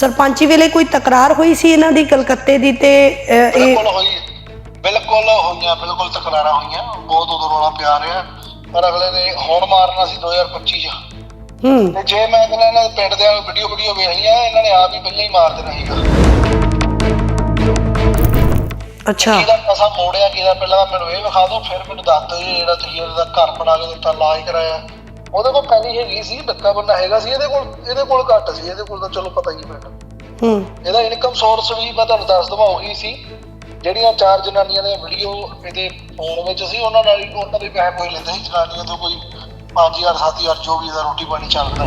ਸਰਪੰਚੀ ਵੇਲੇ ਕੋਈ ਤਕਰਾਰ ਹੋਈ ਸੀ ਇਹਨਾਂ ਦੀ ਕਲਕੱਤੇ ਦੀ ਤੇ ਇਹ ਬਿਲਕੁਲ ਹੋਈ। ਬਿਲਕੁਲ ਹੋਈਆਂ ਬਿਲਕੁਲ ਤਕਰਾਰਾਂ ਹੋਈਆਂ। ਬਹੁਤ ਉਦੋਂ ਰੌਲਾ ਪਿਆ ਰਿਹਾ। ਪਰ ਅਗਲੇ ਨੇ ਹੁਣ ਮਾਰਨਾ ਸੀ 2025 ਚ। ਹੂੰ। ਤੇ ਜੇ ਮੈਂ ਕਹਿੰਦਾ ਇਹਨਾਂ ਦੇ ਪਿੰਡ ਦੇ ਵੀਡੀਓ ਵੀਡੀਓ ਵੇਖ ਲਈਆਂ ਇਹਨਾਂ ਨੇ ਆਪ ਹੀ ਪਹਿਲਾਂ ਹੀ ਮਾਰ ਦੇਣਾ ਸੀਗਾ। ਅੱਛਾ। ਕਿਹਦਾ ਪੈਸਾ ਮੋੜਿਆ ਕਿਹਦਾ ਪਹਿਲਾਂ ਤਾਂ ਮੈਨੂੰ ਇਹ ਵਿਖਾ ਦਿਓ ਫਿਰ ਮੈਨੂੰ ਦੱਸ ਦਿਓ ਜੀ ਜਿਹੜਾ ਤੁਸੀਂ ਇਹਦਾ ਘਰ ਬਣਾ ਕੇ ਦਿੱਤਾ ਲਾਜ ਕਰਾਇਆ। ਉਹਦੇ ਕੋਲ ਪਹਿਲੀ ਹੈਗੀ ਸੀ ਧੱਕਾ ਬੰਨਾ ਹੈਗਾ ਸੀ ਇਹਦੇ ਕੋਲ ਇਹਦੇ ਕੋਲ ਘੱਟ ਸੀ ਇਹਦੇ ਕੋਲ ਤਾਂ ਚਲੋ ਪਤਾ ਹੀ ਮੈਨੂੰ। ਹੂੰ। ਇਹਦਾ ਇਨਕਮ ਸੋਰਸ ਵੀ ਮੈਂ ਤੁਹਾਨੂੰ ਦੱਸ ਦਵਾਂ ਉਹੀ ਸੀ। ਜਿਹੜੀਆਂ ਚਾਰ ਜਨਾਨੀਆਂ ਦੇ ਵੀਡੀਓ ਇਹਦੇ ਫੋਨ ਵਿੱਚ ਸੀ ਉਹਨਾਂ ਨਾਲ ਹੀ ਉਹਨਾਂ ਦੇ ਪੈਸੇ ਕੋਈ ਲੈਂਦੇ ਸੀ ਜਨਾਨੀਆਂ ਤੋਂ ਕੋਈ 5000 7000 ਜੋ ਵੀ ਇਹਦਾ ਰੋਟੀ ਪਾਣੀ ਚੱਲਦਾ।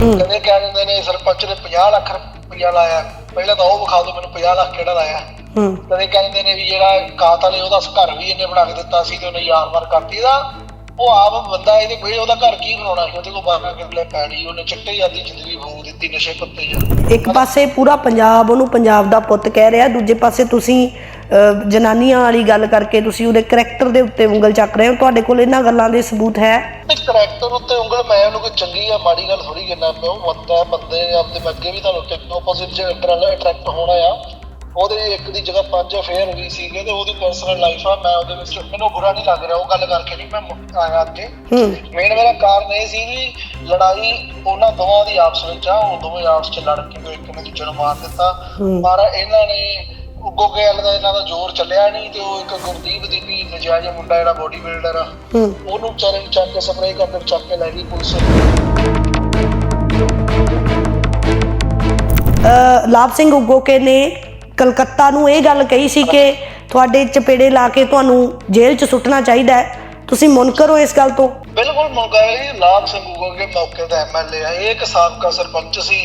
ਹੂੰ। ਕਦੇ ਕਹਿ ਦਿੰਦੇ ਨੇ ਸਰਪੰਚ ਨੇ 50 ਲੱਖ ਰੁਪਇਆ ਲਾਇਆ। ਪਹਿਲਾਂ ਤਾਂ ਉਹ ਵਿਖਾ ਦਿਓ ਮੈਨੂੰ 50 ਲੱਖ ਕਿਹੜਾ ਲਾਇਆ। ਹੂੰ। ਕਦੇ ਕਹਿੰਦੇ ਨੇ ਵੀ ਜਿਹੜਾ ਕਾਤਲ ਹੈ ਉਹਦਾ ਘਰ ਵੀ ਇਹਨੇ ਬਣਾ ਕੇ ਦਿੱਤਾ ਸੀ ਤੇ ਉਹਨੇ ਯਾਰ ਮਾਰ ਕਰਤੀ ਦਾ। ਉਹ ਆਪ ਬੰਦਾ ਇਹਦੇ ਕੋਈ ਉਹਦਾ ਘਰ ਕੀ ਬਣਾਉਣਾ ਸੀ? ਉਹਦੇ ਕੋਲ ਬਾਰਾਂ ਕਿੱਲੇ ਪੈਣੀ ਉਹਨੇ ਚਿੱਟੇ ਜਾਂਦੀ ਜ਼ਿੰਦਗੀ ਫੂ ਦਿੱਤੀ ਨਸ਼ੇ ਪੱਤੇ ਚ ਇੱਕ ਪਾਸੇ ਪੂਰਾ ਪੰਜਾਬ ਉਹਨੂੰ ਪੰਜਾਬ ਦਾ ਪੁੱਤ ਕਹਿ ਰਿਹਾ ਦੂਜੇ ਪਾਸੇ ਤੁਸੀਂ ਜਨਾਨੀਆਂ ਵਾਲੀ ਗੱਲ ਕਰਕੇ ਤੁਸੀਂ ਉਹਦੇ ਕਰੈਕਟਰ ਦੇ ਉੱਤੇ ਉਂਗਲ ਚੱਕ ਰਹੇ ਹੋ। ਤੁਹਾਡੇ ਕੋਲ ਇਹਨਾਂ ਗੱਲਾਂ ਦੇ ਸਬੂਤ ਹੈ? ਤੇ ਕਰੈਕਟਰ ਉੱਤੇ ਉਂਗਲ ਮੈਂ ਉਹਨੂੰ ਕੋਈ ਚੰਗੀ ਆ ਮਾੜੀ ਗੱਲ ਥੋੜੀ ਕਰਨਾ ਪਿਆ। ਉਹ ਬੰਦਾ ਬੰਦੇ ਆਪਦੇ ਮੈਂ ਅੱਗੇ ਵੀ ਤੁਹਾਨੂੰ ਟਿਕ ਆਪੋਜ਼ਿਟ ਚ ਅਟਰੈਕਟ ਹੋਣਾ ਆ। ਉਹਦੇ ਇੱਕ ਦੀ ਜਗ੍ਹਾ ਪੰਜ ਅਫੇਅਰ ਹੋਈ ਸੀਗੇ ਤੇ ਉਹਦੀ ਪਰਸਨਲ ਲਾਈਫ ਆ ਮੈਂ ਉਹਦੇ ਵਿੱਚ ਮੈਨੂੰ ਬੁਰਾ ਨਹੀਂ ਲੱਗ ਰਿਹਾ ਉਹ ਗੱਲ ਕਰਕੇ ਨਹੀਂ ਮੈਂ ਆਇਆ ਅੱਗੇ ਮੇਨ ਮੇਰਾ ਕਾਰਨ ਇਹ ਸੀ ਵੀ ਲੜਾਈ ਉਹਨਾਂ ਦੋਵਾਂ ਦੀ ਆਪਸ ਵਿੱਚ ਆ ਉਹ ਦੋਵੇਂ ਆਪਸ ਚ ਲੜ ਕੇ ਇੱਕ ਨੇ ਦੂਜੇ ਨੂੰ ਮਾਰ ਦਿੱਤਾ। ਪਰ ਇਹਨਾਂ ਨੇ ਉੱਗੋ ਗੈਲ ਦਾ ਇਹਨਾਂ ਦਾ ਜ਼ੋਰ ਚੱਲਿਆ ਨਹੀਂ ਤੇ ਉਹ ਇੱਕ ਗੁਰਦੀਪ ਦੀ ਵੀ ਨਜਾਇਜ਼ ਮੁੰਡਾ ਜਿਹੜਾ ਬੋਡੀ ਬਿਲਡਰ ਆ ਉਹਨੂੰ ਵਿਚਾਰੇ ਨੂੰ ਚੱਕ ਕੇ ਸਪਰੇਅ ਕਰਦੇ ਚੱਕ ਕੇ ਲੈ ਗਈ ਪੁਲਿਸ ਲਾਭ ਸਿੰਘ ਉਗੋਕੇ ਨੇ ਕਲਕੱਤਾ ਨੂੰ ਇਹ ਗੱਲ ਕਹੀ ਸੀ ਕਿ ਤੁਹਾਡੇ ਚਪੇੜੇ ਲਾ ਕੇ ਤੁਹਾਨੂੰ ਜੇਲ੍ਹ 'ਚ ਸੁੱਟਣਾ ਚਾਹੀਦਾ ਹੈ। ਤੁਸੀਂ ਮੁਨਕਰ ਹੋ ਇਸ ਗੱਲ ਤੋਂ। ਬਿਲਕੁਲ ਮੁਗਾਈ ਲਾਭ ਸਿੰਘ ਉਗੋਗੇ ਮੌਕੇ ਦਾ ਐਮਐਲਏ ਆ ਇਹ ਇੱਕ ਸਾਬਕਾ ਸਰਪੰਚ ਸੀ,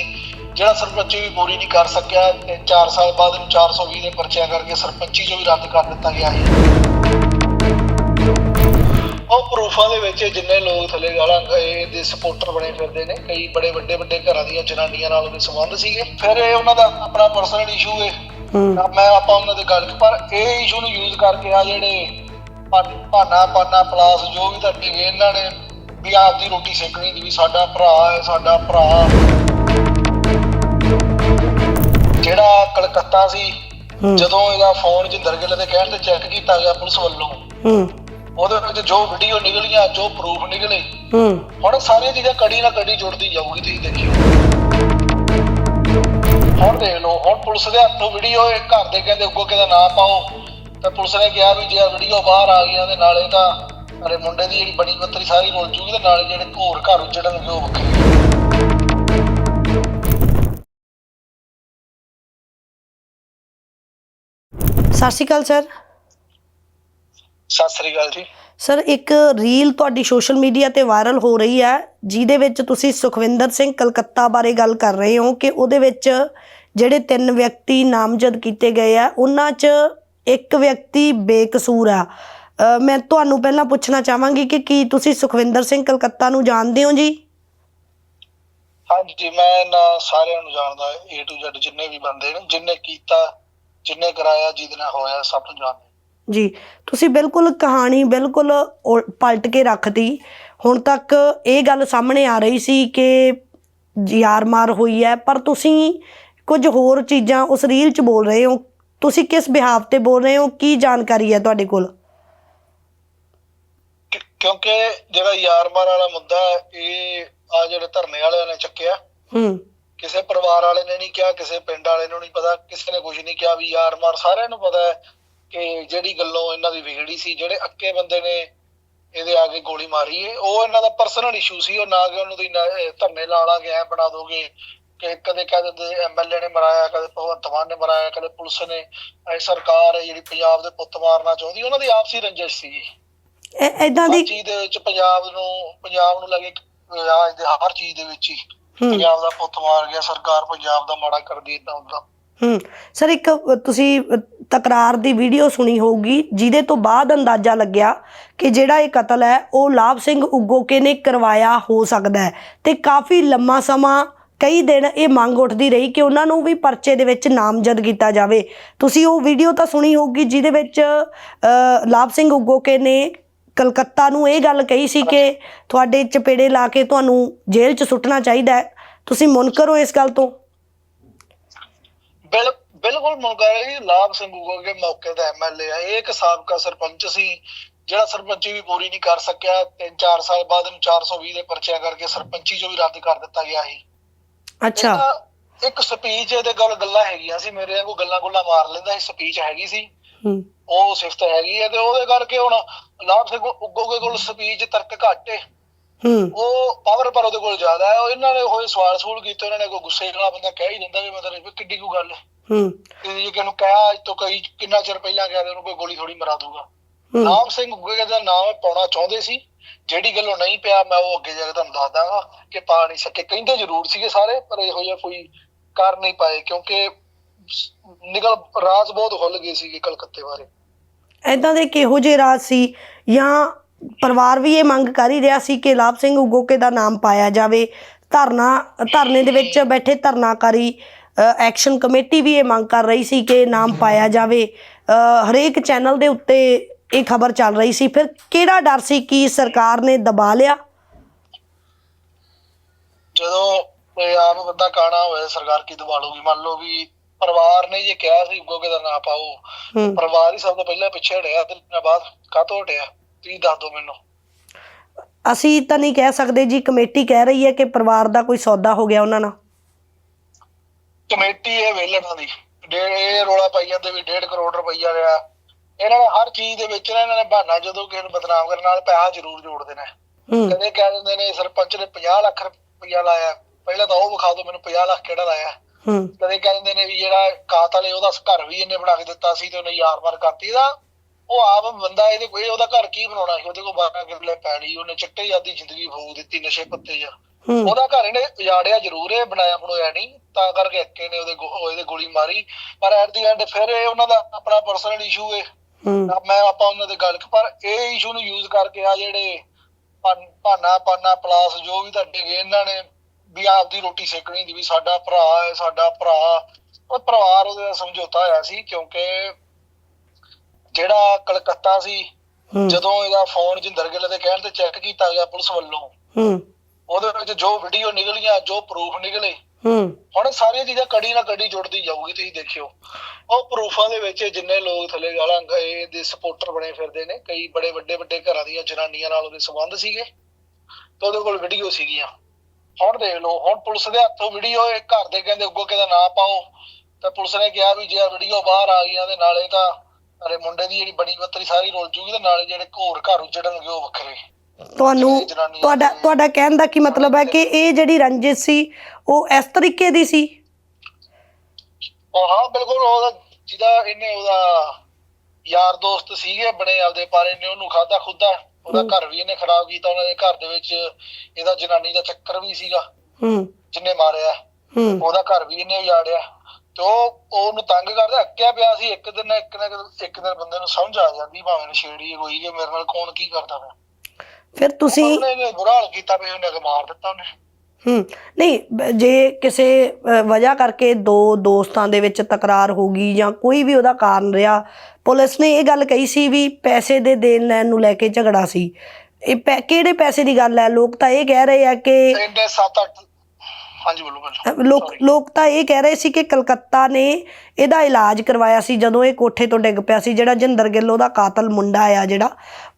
ਜਿਹੜਾ ਸਰਪੰਚੀ ਵੀ ਪੂਰੀ ਨਹੀਂ ਕਰ ਸਕਿਆ 4 ਸਾਲ ਬਾਅਦ ਇਹਨੂੰ 420 ਦੇ ਪਰਚਿਆਂ ਕਰਕੇ ਸਰਪੰਚੀ ਚੋਂ ਵੀ ਰੱਦ ਕਰ ਦਿੱਤਾ ਗਿਆ ਸੀ। ਉਹ ਪ੍ਰੂਫਾਂ ਦੇ ਵਿੱਚ ਜਿੰਨੇ ਲੋਕ ਥੱਲੇ ਗਾਲਾਂ ਇਹਦੇ ਸਪੋਰਟਰ ਬਣੇ ਫਿਰਦੇ ਨੇ। ਕਈ ਬੜੇ ਵੱਡੇ ਵੱਡੇ ਘਰਾਂ ਦੀਆਂ ਜਨਾਨੀਆਂ ਨਾਲ ਉਹਦੇ ਸੰਬੰਧ ਸੀਗੇ। ਫਿਰ ਇਹ ਉਹਨਾਂ ਦਾ ਆਪਣਾ ਪਰਸਨਲ ਇਸ਼ੂ ਹੈ। ਤਾਂ ਮੈਂ ਆਪਾਂ ਉਹਨਾਂ ਦੇ ਗੱਲ ਪਰ ਇਹ ਇਸ਼ੂ ਨੂੰ ਯੂਜ਼ ਕਰਕੇ ਆ ਜਿਹੜੇ ਭਾਨਾ ਪਾਨਾ ਪਲਾਸ ਜੋ ਵੀ ਤੁਹਾਡੀ ਵੀ ਇਹਨਾਂ ਨੇ ਵੀ ਆਪਦੀ ਰੋਟੀ ਸੇਕਣੀ ਦੀ ਵੀ ਸਾਡਾ ਭਰਾ ਹੈ ਸਾਡਾ ਭਰਾ। ਜਿਹੜਾ ਕਲਕੱਤਾ ਸੀ ਜਦੋਂ ਇਹਦਾ ਫੋਨ ਜਿੰਦਰ ਗਿੱਲ ਦੇ ਕਹਿਣ ਤੇ ਚੈੱਕ ਕੀਤਾ ਗਿਆ ਪੁਲਿਸ ਵੱਲੋਂ ਹੂੰ। ਉਹਦੇ ਵਿੱਚ ਜੋ ਵੀਡੀਓ ਨਿਕਲੀਆਂ ਜੋ ਪ੍ਰੂਫ ਨਿਕਲੇ ਹੂੰ। ਹੁਣ ਸਾਰੀਆਂ ਚੀਜ਼ਾਂ ਕੜੀ ਨਾ ਕੜੀ ਜੁੜਦੀ ਜਾਊਗੀ ਤੁਸੀਂ ਦੇਖਿਓ। ਹੁਣ ਦੇਖ ਲਓ ਹੁਣ ਪੁਲਿਸ ਦੇ ਹੱਥੋਂ ਵੀਡੀਓ ਇਹ ਘਰ ਦੇ ਕਹਿੰਦੇ ਅੱਗੋਂ ਕਿਹਦਾ ਨਾਂ ਪਾਓ। ਤੇ ਪੁਲਿਸ ਨੇ ਕਿਹਾ ਵੀ ਜੇ ਵੀਡੀਓ ਬਾਹਰ ਆ ਗਈਆਂ ਤੇ ਨਾਲੇ ਤਾਂ ਅਰੇ ਮੁੰਡੇ ਦੀ ਜਿਹੜੀ ਬਣੀ ਬੱਤਰੀ ਸਾਰੀ ਰੁੱਲ ਜੂਗੀ ਤੇ ਨਾਲੇ ਜਿਹੜੇ ਹੋਰ ਘਰ ਉਜੜਨਗੇ ਉਹ ਵੱਖਰੇ। ਸਤਿ ਸ਼੍ਰੀ ਅਕਾਲ ਸਰ। ਸਤਿ ਸ੍ਰੀ ਅਕਾਲ ਜੀ। ਸਰ, ਇੱਕ ਰੀਲ ਤੁਹਾਡੀ ਸੋਸ਼ਲ ਮੀਡੀਆ ਤੇ ਵਾਇਰਲ ਹੋ ਰਹੀ ਹੈ, ਜਿਹਦੇ ਵਿੱਚ ਤੁਸੀਂ ਸੁਖਵਿੰਦਰ ਸਿੰਘ ਕਲਕੱਤਾ ਬਾਰੇ ਗੱਲ ਕਰ ਰਹੇ ਹੋ ਕਿ ਉਹਦੇ ਵਿੱਚ ਜਿਹੜੇ ਤਿੰਨ ਵਿਅਕਤੀ ਨਾਮਜ਼ਦ ਕੀਤੇ ਗਏ ਆ, ਉਹਨਾਂ 'ਚ ਇੱਕ ਵਿਅਕਤੀ ਬੇਕਸੂਰ ਆ। ਮੈਂ ਤੁਹਾਨੂੰ ਪਹਿਲਾਂ ਪੁੱਛਣਾ ਚਾਹਾਂਗੀ ਕਿ ਕੀ ਤੁਸੀਂ ਸੁਖਵਿੰਦਰ ਸਿੰਘ ਕਲਕੱਤਾ ਨੂੰ ਜਾਣਦੇ ਹੋ ਜੀ? ਹਾਂਜੀ, ਮੈਂ ਨਾ ਸਾਰਿਆਂ ਨੂੰ ਜਾਣਦਾ, A to Z ਜਿੰਨੇ ਵੀ ਬੰਦੇ ਨੇ, ਜਿੰਨੇ ਕੀਤਾ, ਜਿੰਨੇ ਕਰਾਇਆ, ਜਿਹਦੇ ਨਾਲ ਹੋਇਆ, ਸਭ ਨੂੰ ਜਾਣਦਾ। ਜੀ ਤੁਸੀਂ ਬਿਲਕੁਲ ਕਹਾਣੀ ਬਿਲਕੁਲ ਉਲ- ਪਲਟ ਕੇ ਰੱਖਤੀ। ਹੁਣ ਤੱਕ ਇਹ ਗੱਲ ਸਾਹਮਣੇ ਆ ਰਹੀ ਸੀ ਕਿ ਯਾਰ ਮਾਰ ਹੋਈ ਹੈ ਪਰ ਤੁਸੀਂ ਕੁਝ ਹੋਰ ਚੀਜ਼ਾਂ ਉਸ ਰੀਲ 'ਚ ਬੋਲ ਰਹੇ ਹੋ। ਤੁਸੀਂ ਕਿਸ ਬਿਹਾਵ ਤੇ ਬੋਲ ਰਹੇ ਹੋ? ਕੀ ਜਾਣਕਾਰੀ ਹੈ ਤੁਹਾਡੇ ਕੋਲ? ਕਿ- ਕਿਉਂਕਿ ਜਿਹੜਾ ਯਾਰਮਾਰ ਵਾਲਾ ਮੁੱਦਾ ਹੈ, ਇਹ ਆ ਜਿਹੜੇ ਧਰਨੇ ਵਾਲਿਆਂ ਨੇ ਚੱਕਿਆ। ਹੂੰ। ਕਿਸੇ ਪਰਿਵਾਰ ਵਾਲੇ ਨੇ ਨਹੀਂ ਕਿਹਾ ਕਿਸੇ ਪਿੰਡ ਵਾਲੇ ਨੂੰ ਨਹੀਂ ਪਤਾ ਕਿਸੇ ਨੇ ਕੁਝ ਨਹੀਂ ਕਿਹਾ ਵੀ ਯਾਰ ਮਾਰ ਸਾਰਿਆਂ ਨੂੰ ਪਤਾ ਹੈ। ਕਿ ਜਿਹੜੀ ਗੱਲੋਂ ਇਹਨਾਂ ਦੀ ਵਿਗੜੀ ਸੀ ਜਿਹੜੇ ਅੱਕੇ ਬੰਦੇ ਨੇ ਇਹਦੇ ਆ ਕੇ ਗੋਲੀ ਮਾਰੀ ਹੈ ਉਹ ਇਹਨਾਂ ਦਾ ਪਰਸਨਲ ਇਸ਼ੂ ਸੀ ਉਹ ਨਾ ਕਿ ਉਹਨੂੰ ਤੁਸੀਂ ਧਰਨੇ ਲਾ ਲਾ ਕੇ ਐ ਬਣਾ ਦੋਗੇ ਕਿ ਕਦੇ ਕਹਿ ਦਿੰਦੇ ਐਮਐਲਏ ਨੇ ਮਰਾਇਆ ਕਦੇ ਭਗਵੰਤ ਮਾਨ ਨੇ ਮਰਾਇਆ ਕਦੇ ਪੁਲਿਸ ਨੇ ਇਹ ਸਰਕਾਰ ਹੈ ਜਿਹੜੀ ਪੰਜਾਬ ਦੇ ਪੁੱਤ ਮਾਰਨਾ ਚਾਹੁੰਦੀ ਉਹਨਾਂ ਦੀ ਆਪਸੀ ਰੰਜਿਸ਼ ਸੀ। ਐਦਾਂ ਦੀ ਚੀਜ਼ ਦੇ ਵਿੱਚ ਪੰਜਾਬ ਨੂੰ ਪੰਜਾਬ ਨੂੰ ਲੱਗੇ ਰਾਜ ਦੇ ਹਰ ਚੀਜ਼ ਦੇ ਵਿੱਚ ਹੀ ਪੰਜਾਬ ਦਾ ਪੁੱਤ ਮਾਰ ਗਿਆ ਸਰਕਾਰ ਪੰਜਾਬ ਦਾ ਮਾੜਾ ਕਰਦੀ ਇਦਾਂ ਹੁੰਦਾ। ਹੂੰ। ਸਰ ਇੱਕ ਤੁਸੀਂ ਤਕਰਾਰ ਦੀ ਵੀਡੀਓ ਸੁਣੀ ਹੋਊਗੀ, ਜਿਹਦੇ ਤੋਂ ਬਾਅਦ ਅੰਦਾਜ਼ਾ ਲੱਗਿਆ ਕਿ ਜਿਹੜਾ ਇਹ ਕਤਲ ਹੈ, ਉਹ ਲਾਭ ਸਿੰਘ ਉਗੋਕੇ ਨੇ ਕਰਵਾਇਆ ਹੋ ਸਕਦਾ ਹੈ। ਤੇ ਕਾਫੀ ਲੰਮਾ ਸਮਾਂ, ਕਈ ਦਿਨ ਇਹ ਮੰਗ ਉੱਠਦੀ ਰਹੀ ਕਿ ਉਹਨਾਂ ਨੂੰ ਵੀ ਪਰਚੇ ਦੇ ਵਿੱਚ ਨਾਮਜ਼ਦ ਕੀਤਾ ਜਾਵੇ। ਤੁਸੀਂ ਉਹ ਵੀਡੀਓ ਤਾਂ ਸੁਣੀ ਹੋਊਗੀ, ਜਿਹਦੇ ਵਿੱਚ ਲਾਭ ਸਿੰਘ ਉਗੋਕੇ ਨੇ ਕਲਕੱਤਾ ਨੂੰ ਇਹ ਗੱਲ ਕਹੀ ਸੀ ਕਿ ਤੁਹਾਡੇ ਚਪੇੜੇ ਲਾ ਕੇ ਤੁਹਾਨੂੰ ਜੇਲ੍ਹ 'ਚ ਸੁੱਟਣਾ ਚਾਹੀਦਾ ਹੈ। ਤੁਸੀਂ ਮੁਨਕਰ ਹੋ ਇਸ ਗੱਲ ਤੋਂ? ਬਿਲ ਬਿਲਕੁਲ ਮੁਨਕਰ ਜੀ ਲਾਭ ਸਿੰਘ ਉਗੋਗੇ ਮੌਕੇ ਦਾ ਐਮਐਲਏ ਆ। ਇਹ ਇੱਕ ਸਾਬਕਾ ਸਰਪੰਚ ਸੀ ਜਿਹੜਾ ਸਰਪੰਚੀ ਵੀ ਪੂਰੀ ਨਹੀਂ ਕਰ ਸਕਿਆ। ਤਿੰਨ ਚਾਰ ਸਾਲ ਬਾਅਦ ਇਹਨੂੰ 420 ਦੇ ਪਰਚਿਆਂ ਕਰਕੇ ਸਰਪੰਚੀ ਜੋ ਵੀ ਰੱਦ ਕਰ ਦਿੱਤਾ ਗਿਆ ਸੀ। ਅੱਛਾ। ਇੱਕ ਸਪੀਚ ਇਹਦੇ ਗੱਲ ਗੱਲਾਂ ਹੈਗੀਆਂ ਸੀ ਮੇਰੇ ਵਾਂਗੂ ਗੱਲਾਂ ਗੁੱਲਾਂ ਮਾਰ ਲੈਂਦਾ ਸੀ ਸਪੀਚ ਹੈਗੀ ਸੀ। ਹੂੰ। ਉਹ ਸਿਫਤ ਹੈਗੀ ਹੈ ਤੇ ਉਹਦੇ ਕਰਕੇ ਹੁਣ ਲਾਭ ਸਿੰਘ ਉਗੋਗੇ ਕੋਲ ਸਪੀਚ ਤਰਕ ਘੱਟ ਹੈ। ਉਹ ਪਾਵਰ ਪਰ ਉਹਦੇ ਕੋਲ ਜ਼ਿਆਦਾ ਹੈ। ਉਹ ਇਹਨਾਂ ਨੇ ਹੋਏ ਸਵਾਲ ਸੂਲ ਕੀਤੇ ਉਹਨਾਂ ਨੇ ਕੋਈ ਗੁੱਸੇ ਵਾਲਾ ਬੰਦਾ ਕਹਿ ਹੀ ਦਿੰਦਾ ਵੀ ਮਤਲਬ ਕਿੱਡੀ ਕੋ ਗੱਲ ਹੈ ਹੂੰ। ਤੇ ਜੇ ਕਿਹਨੂੰ ਕਹਿਆ ਅੱਜ ਤੋਂ ਕਈ ਕਿੰਨਾ ਚਿਰ ਪਹਿਲਾਂ ਗਿਆ ਤੇ ਉਹਨੂੰ ਕੋਈ ਗੋਲੀ ਥੋੜੀ ਮਰਾ ਦੂਗਾ ਨਾਮ ਸਿੰਘ ਗੁੱਗੇ ਦਾ ਨਾਮ ਪਾਉਣਾ ਚਾਹੁੰਦੇ ਸੀ। ਜਿਹੜੀ ਗੱਲੋਂ ਨਹੀਂ ਪਿਆ ਮੈਂ ਉਹ ਅੱਗੇ ਜਾ ਕੇ ਤੁਹਾਨੂੰ ਦੱਸ ਦਾਂਗਾ ਕਿ ਪਾ ਨਹੀਂ ਸਕੇ। ਕਹਿੰਦੇ ਜ਼ਰੂਰ ਸੀਗੇ ਸਾਰੇ ਪਰ ਇਹੋ ਜਿਹਾ ਕੋਈ ਕਰ ਨਹੀਂ ਪਾਏ ਕਿਉਂਕਿ ਨਿਕਲ ਰਾਜ਼ ਬਹੁਤ ਖੁੱਲ ਗਏ ਸੀਗੇ ਕਲਕੱਤੇ ਬਾਰੇ। ਐਦਾਂ ਦੇ ਕਿਹੋ ਜਿਹੇ ਰਾਜ ਸੀ? ਜਾਂ ਪਰਿਵਾਰ ਵੀ ਇਹ ਮੰਗ ਕਰ ਹੀ ਰਿਹਾ ਸੀ ਕਿ ਲਾਭ ਸਿੰਘ ਉਗੋਕੇ ਦਾ ਨਾਮ ਪਾਇਆ ਜਾਵੇ। ਧਰਨਾ ਧਰਨੇ ਦੇ ਵਿੱਚ ਬੈਠੇ ਧਰਨਾਕਾਰੀ ਐਕਸ਼ਨ ਕਮੇਟੀ ਵੀ ਇਹ ਮੰਗ ਕਰ ਰਹੀ ਸੀ ਕਿ ਨਾਮ ਪਾਇਆ ਜਾਵੇ। ਹਰੇਕ ਚੈਨਲ ਦੇ ਉੱਤੇ ਇਹ ਖਬਰ ਚੱਲ ਰਹੀ ਸੀ। ਫਿਰ ਕਿਹੜਾ ਡਰ ਸੀ ਕਿ ਸਰਕਾਰ ਨੇ ਦਬਾ ਲਿਆ? ਜਦੋਂ ਕੋਈ ਆਮ ਬੰਦਾ ਕਾਣਾ ਹੋਵੇ ਸਰਕਾਰ ਕੀ ਦਬਾ ਲੂਗੀ ਮੰਨ ਲਓ ਵੀ ਪਰਿਵਾਰ ਨੇ ਜੇ ਕਿਹਾ ਸੀ ਗੋਗੇ ਦਾ ਨਾਂ ਪਾਓ? ਪਰਿਵਾਰ ਹੀ ਸਭ ਤੋਂ ਪਹਿਲਾਂ ਪਿੱਛੇ ਹਟਿਆ ਤੇ ਦਿਨਾਂ ਬਾਅਦ ਕਾਹਤੋਂ ਹਟਿਆ? ਤੁਸੀਂ ਦੱਸ ਦਿਓ ਮੈਨੂੰ। ਅਸੀਂ ਤਾਂ ਨਹੀਂ ਕਹਿ ਸਕਦੇ ਜੀ ਕਮੇਟੀ ਕਹਿ ਰਹੀ ਹੈ ਕਿ ਪਰਿਵਾਰ ਦਾ ਕੋਈ ਸੌਦਾ ਹੋ ਗਿਆ ਉਹਨਾਂ ਨਾਲ। ਕਮੇਟੀ ਇਹ ਵੇਲਣਾ ਦੀ ਡੇਢ ਇਹ ਰੋਲਾ ਪਾਈ ਜਾਂਦੇ ਵੀ 1.5 ਕਰੋੜ ਰੁਪਈਆ ਰਿਹਾ ਇਹਨਾਂ ਨੇ ਹਰ ਚੀਜ਼ ਦੇ ਵਿੱਚ ਨਾ ਇਹਨਾਂ ਨੇ ਬਹਾਨਾ ਜਦੋਂ ਕਿਸੇ ਨੂੰ ਬਦਨਾਮ ਕਰਨ ਨਾਲ ਪੈਸਾ ਜ਼ਰੂਰ ਜੋੜਦੇ ਨੇ। ਹੂੰ। ਕਦੇ ਕਹਿ ਦਿੰਦੇ ਨੇ ਸਰਪੰਚ ਨੇ 50 ਲੱਖ ਰੁਪਈਆ ਲਾਇਆ। ਪਹਿਲਾਂ ਤਾਂ ਉਹ ਵਿਖਾ ਦਿਓ ਮੈਨੂੰ 50 ਲੱਖ ਕਿਹੜਾ ਲਾਇਆ। ਹੂੰ। ਕਦੇ ਕਹਿ ਦਿੰਦੇ ਨੇ ਵੀ ਜਿਹੜਾ ਕਾਤਲ ਹੈ ਉਹਦਾ ਘਰ ਵੀ ਇਹਨੇ ਬਣਾ ਕੇ ਦਿੱਤਾ ਸੀ ਤੇ ਉਹਨੇ ਯਾਰ ਮਾਰ ਕਰਤੀ। ਦਾ ਉਹ ਆਪ ਬੰਦਾ ਇਹਦੇ ਕੋਈ ਉਹਦਾ ਘਰ ਕੀ ਬਣਾਉਣਾ ਸੀ? ਉਹਦੇ ਕੋਲ 12 ਕਿੱਲੇ ਪੈਲੀ ਉਹਨੇ ਚਿੱਟੇ ਜਾਂਦੀ ਜ਼ਿੰਦਗੀ ਫੂਕ ਦਿੱਤੀ ਨਸ਼ੇ ਪੱਤੇ ਹੂੰ ਉਹਦਾ ਘਰ ਇਹਨੇ ਉਜਾੜਿਆ ਜ਼ਰੂਰ ਹੈ ਬਣਾਇਆ ਬਣਾਇਆ ਨਹੀਂ ਤਾਂ ਕਰਕੇ ਅੱਕੇ ਨੇ ਉਹਦੇ ਉਹਦੇ ਗੋਲੀ ਮਾਰੀ। ਪਰ ਐਟ ਦੀ ਐਂਡ ਫਿਰ ਇਹ ਉਹਨਾਂ ਦਾ ਆਪਣਾ ਪਰਸਨਲ ਇਸ਼ੂ ਹੈ। ਮੈਂ ਆਪਾਂ ਉਹਨਾਂ ਦੇ ਗੱਲ ਪਰ ਇਹ ਇਸ਼ੂ ਨੂੰ ਯੂਜ਼ ਕਰਕੇ ਆ ਜਿਹੜੇ ਭਾਨ- ਪਾਨਾ ਪਲਾਸ ਜੋ ਵੀ ਤੁਹਾਡੇ ਗਏ ਇਹਨਾਂ ਨੇ ਵੀ ਆਪਦੀ ਰੋਟੀ ਸੇਕਣੀ ਦੀ ਵੀ ਸਾਡਾ ਭਰਾ ਹੈ ਸਾਡਾ ਭਰਾ। ਉਹ ਪਰਿਵਾਰ ਉਹਦੇ ਨਾਲ ਸਮਝੌਤਾ ਹੋਇਆ ਸੀ ਕਿਉਂਕਿ ਜਿਹੜਾ ਕਲਕੱਤਾ ਸੀ ਜਦੋਂ ਇਹਦਾ ਫੋਨ ਜਿੰਦਰ ਗਿੱਲ ਦੇ ਕਹਿਣ ਤੇ ਚੈੱਕ ਕੀਤਾ ਗਿਆ ਪੁਲਿਸ ਵੱਲੋਂ ਉਹਦੇ ਵਿੱਚ ਜੋ ਵੀਡੀਓ ਨਿਕਲੀਆਂ ਜੋ ਪ੍ਰੂਫ ਨਿਕਲੇ ਹੂੰ। ਹੁਣ ਸਾਰੀਆਂ ਚੀਜ਼ਾਂ ਕੜੀ ਨਾਲ ਕੜੀ ਜੁੜਦੀ ਜਾਊਗੀ ਤੁਸੀਂ ਦੇਖਿਓ। ਉਹ ਪ੍ਰੂਫਾਂ ਦੇ ਵਿੱਚ ਜਿੰਨੇ ਲੋਕ ਥੱਲੇ ਗਾਲਾਂ ਗਏ ਦੇ ਸਪੋਰਟਰ ਬਣੇ ਫਿਰਦੇ ਨੇ ਕਈ ਬੜੇ ਵੱਡੇ ਵੱਡੇ ਘਰਾਂ ਦੀਆਂ ਜਨਾਨੀਆਂ ਨਾਲ ਉਹਦੇ ਸੰਬੰਧ ਸੀਗੇ ਤੇ ਉਹਦੇ ਕੋਲ ਵੀਡੀਓ ਸੀਗੀਆਂ। ਹੁਣ ਦੇਖ ਲਓ ਹੁਣ ਪੁਲਿਸ ਦੇ ਹੱਥੋਂ ਵੀਡੀਓ ਇਹ ਘਰ ਦੇ ਕਹਿੰਦੇ ਅੱਗੋਂ ਕਿਹਦਾ ਨਾਂ ਪਾਓ ਤਾਂ ਪੁਲਿਸ ਨੇ ਕਿਹਾ ਵੀ ਜੇ ਵੀਡੀਓ ਬਾਹਰ ਆ ਗਈਆਂ ਤੇ ਨਾਲੇ ਤਾਂ ਅਰੇ ਮੁੰਡੇ ਦੀ ਜਿਹੜੀ ਬਣੀ ਬੱਤਰੀ ਸਾਰੀ ਰੁਲ ਜੂਗੀ ਤੇ ਨਾਲੇ ਜਿਹੜੇ ਘੋਰ ਘਰ ਉਜੜਨਗੇ ਉਹ ਵੱਖਰੇ। ਤੁਹਾਨੂੰ ਤੁਹਾਡਾ ਤੁਹਾਡਾ ਕਹਿਣ ਦਾ ਕੀ ਮਤਲਬ ਹੈ ਕਿ ਇਹ ਜਿਹੜੀ ਰੰਜਿਸ਼ ਸੀ ਉਹ ਇਸ ਤਰੀਕੇ ਦੀ ਸੀ? ਉਹ ਹਾਂ ਬਿਲਕੁਲ ਉਹਦਾ ਜਿਹਦਾ ਇਹਨੇ ਉਹਦਾ ਯਾਰ ਦੋਸਤ ਸੀਗੇ ਬਣੇ ਆਪਦੇ ਪਾਰੇ ਨੇ ਉਹਨੂੰ ਖਾਦਾ ਖੁੱਦਾ ਉਹਦਾ। ਘਰ ਵੀ ਇਹਨੇ ਖਰਾਬ ਕੀਤਾ ਉਹਨਾਂ ਦੇ ਘਰ ਦੇ ਵਿੱਚ ਇਹਦਾ ਜਨਾਨੀ ਦਾ ਚੱਕਰ ਵੀ ਸੀਗਾ ਹੂੰ। ਜਿੰਨੇ ਮਾਰਿਆ। ਹੂੰ। ਉਹਦਾ ਘਰ ਵੀ ਇਹਨੇ ਉਜਾੜਿਆ। ਤੇ ਉਹ ਉਹਨੂੰ ਤੰਗ ਕਰਦਾ ਅੱਕਿਆ ਪਿਆ ਸੀ ਇੱਕ ਦਿਨ ਇੱਕ ਨਾ ਇੱਕ ਦਿਨ ਬੰਦੇ ਨੂੰ ਸਮਝ ਆ ਜਾਂਦੀ ਭਾਵੇਂ ਨਸ਼ੇੜੀ ਕੋਈ ਕਿ ਮੇਰੇ ਨਾਲ ਕੌਣ ਕੀ ਕਰਦਾ ਪਿਆ। ਫਿਰ ਤੁਸੀਂ ਉਹਨੇ ਬੁਰਾ ਹਾਲ ਕੀਤਾ ਵੀ ਉਹਨੇ ਅੱਗੇ ਮਾਰ ਦਿੱਤਾ ਉਹਨੇ। ਹੂੰ ਨਹੀਂ ਬ- ਜੇ ਕਿਸੇ ਅ, ਵਜ੍ਹਾ ਕਰਕੇ ਦੋ ਦੋਸਤਾਂ ਦੇ ਵਿੱਚ ਤਕਰਾਰ ਹੋ ਗਈ ਜਾਂ ਕੋਈ ਵੀ ਉਹਦਾ ਕਾਰਨ ਰਿਹਾ ਪੁਲਿਸ ਨੇ ਇਹ ਗੱਲ ਕਹੀ ਸੀ ਵੀ ਪੈਸੇ ਦੇ ਦੇਣ ਲੈਣ ਨੂੰ ਲੈ ਕੇ ਝਗੜਾ ਸੀ। ਇਹ ਪੈ- ਕਿਹੜੇ ਪੈਸੇ ਦੀ ਗੱਲ ਹੈ? ਲੋਕ ਤਾਂ ਇਹ ਕਹਿ ਰਹੇ ਆ ਕਿ ਤੇ ਇਹਨੇ 7-8 ਹਾਂਜੀ ਬੋਲੋ ਬੋਲੋ ਲੋਕ. ਲੋਕ ਤਾਂ ਇਹ ਕਹਿ ਰਹੇ ਸੀ ਕਿ ਕਲਕੱਤਾ ਨੇ ਇਹਦਾ ਇਲਾਜ ਕਰਵਾਇਆ ਸੀ ਜਦੋਂ ਇਹ ਕੋਠੇ ਤੋਂ ਡਿੱਗ ਪਿਆ ਸੀ ਜਿਹੜਾ ਜਿੰਦਰ ਗਿੱਲ ਉਹਦਾ ਕਾਤਲ ਮੁੰਡਾ ਆ ਜਿਹੜਾ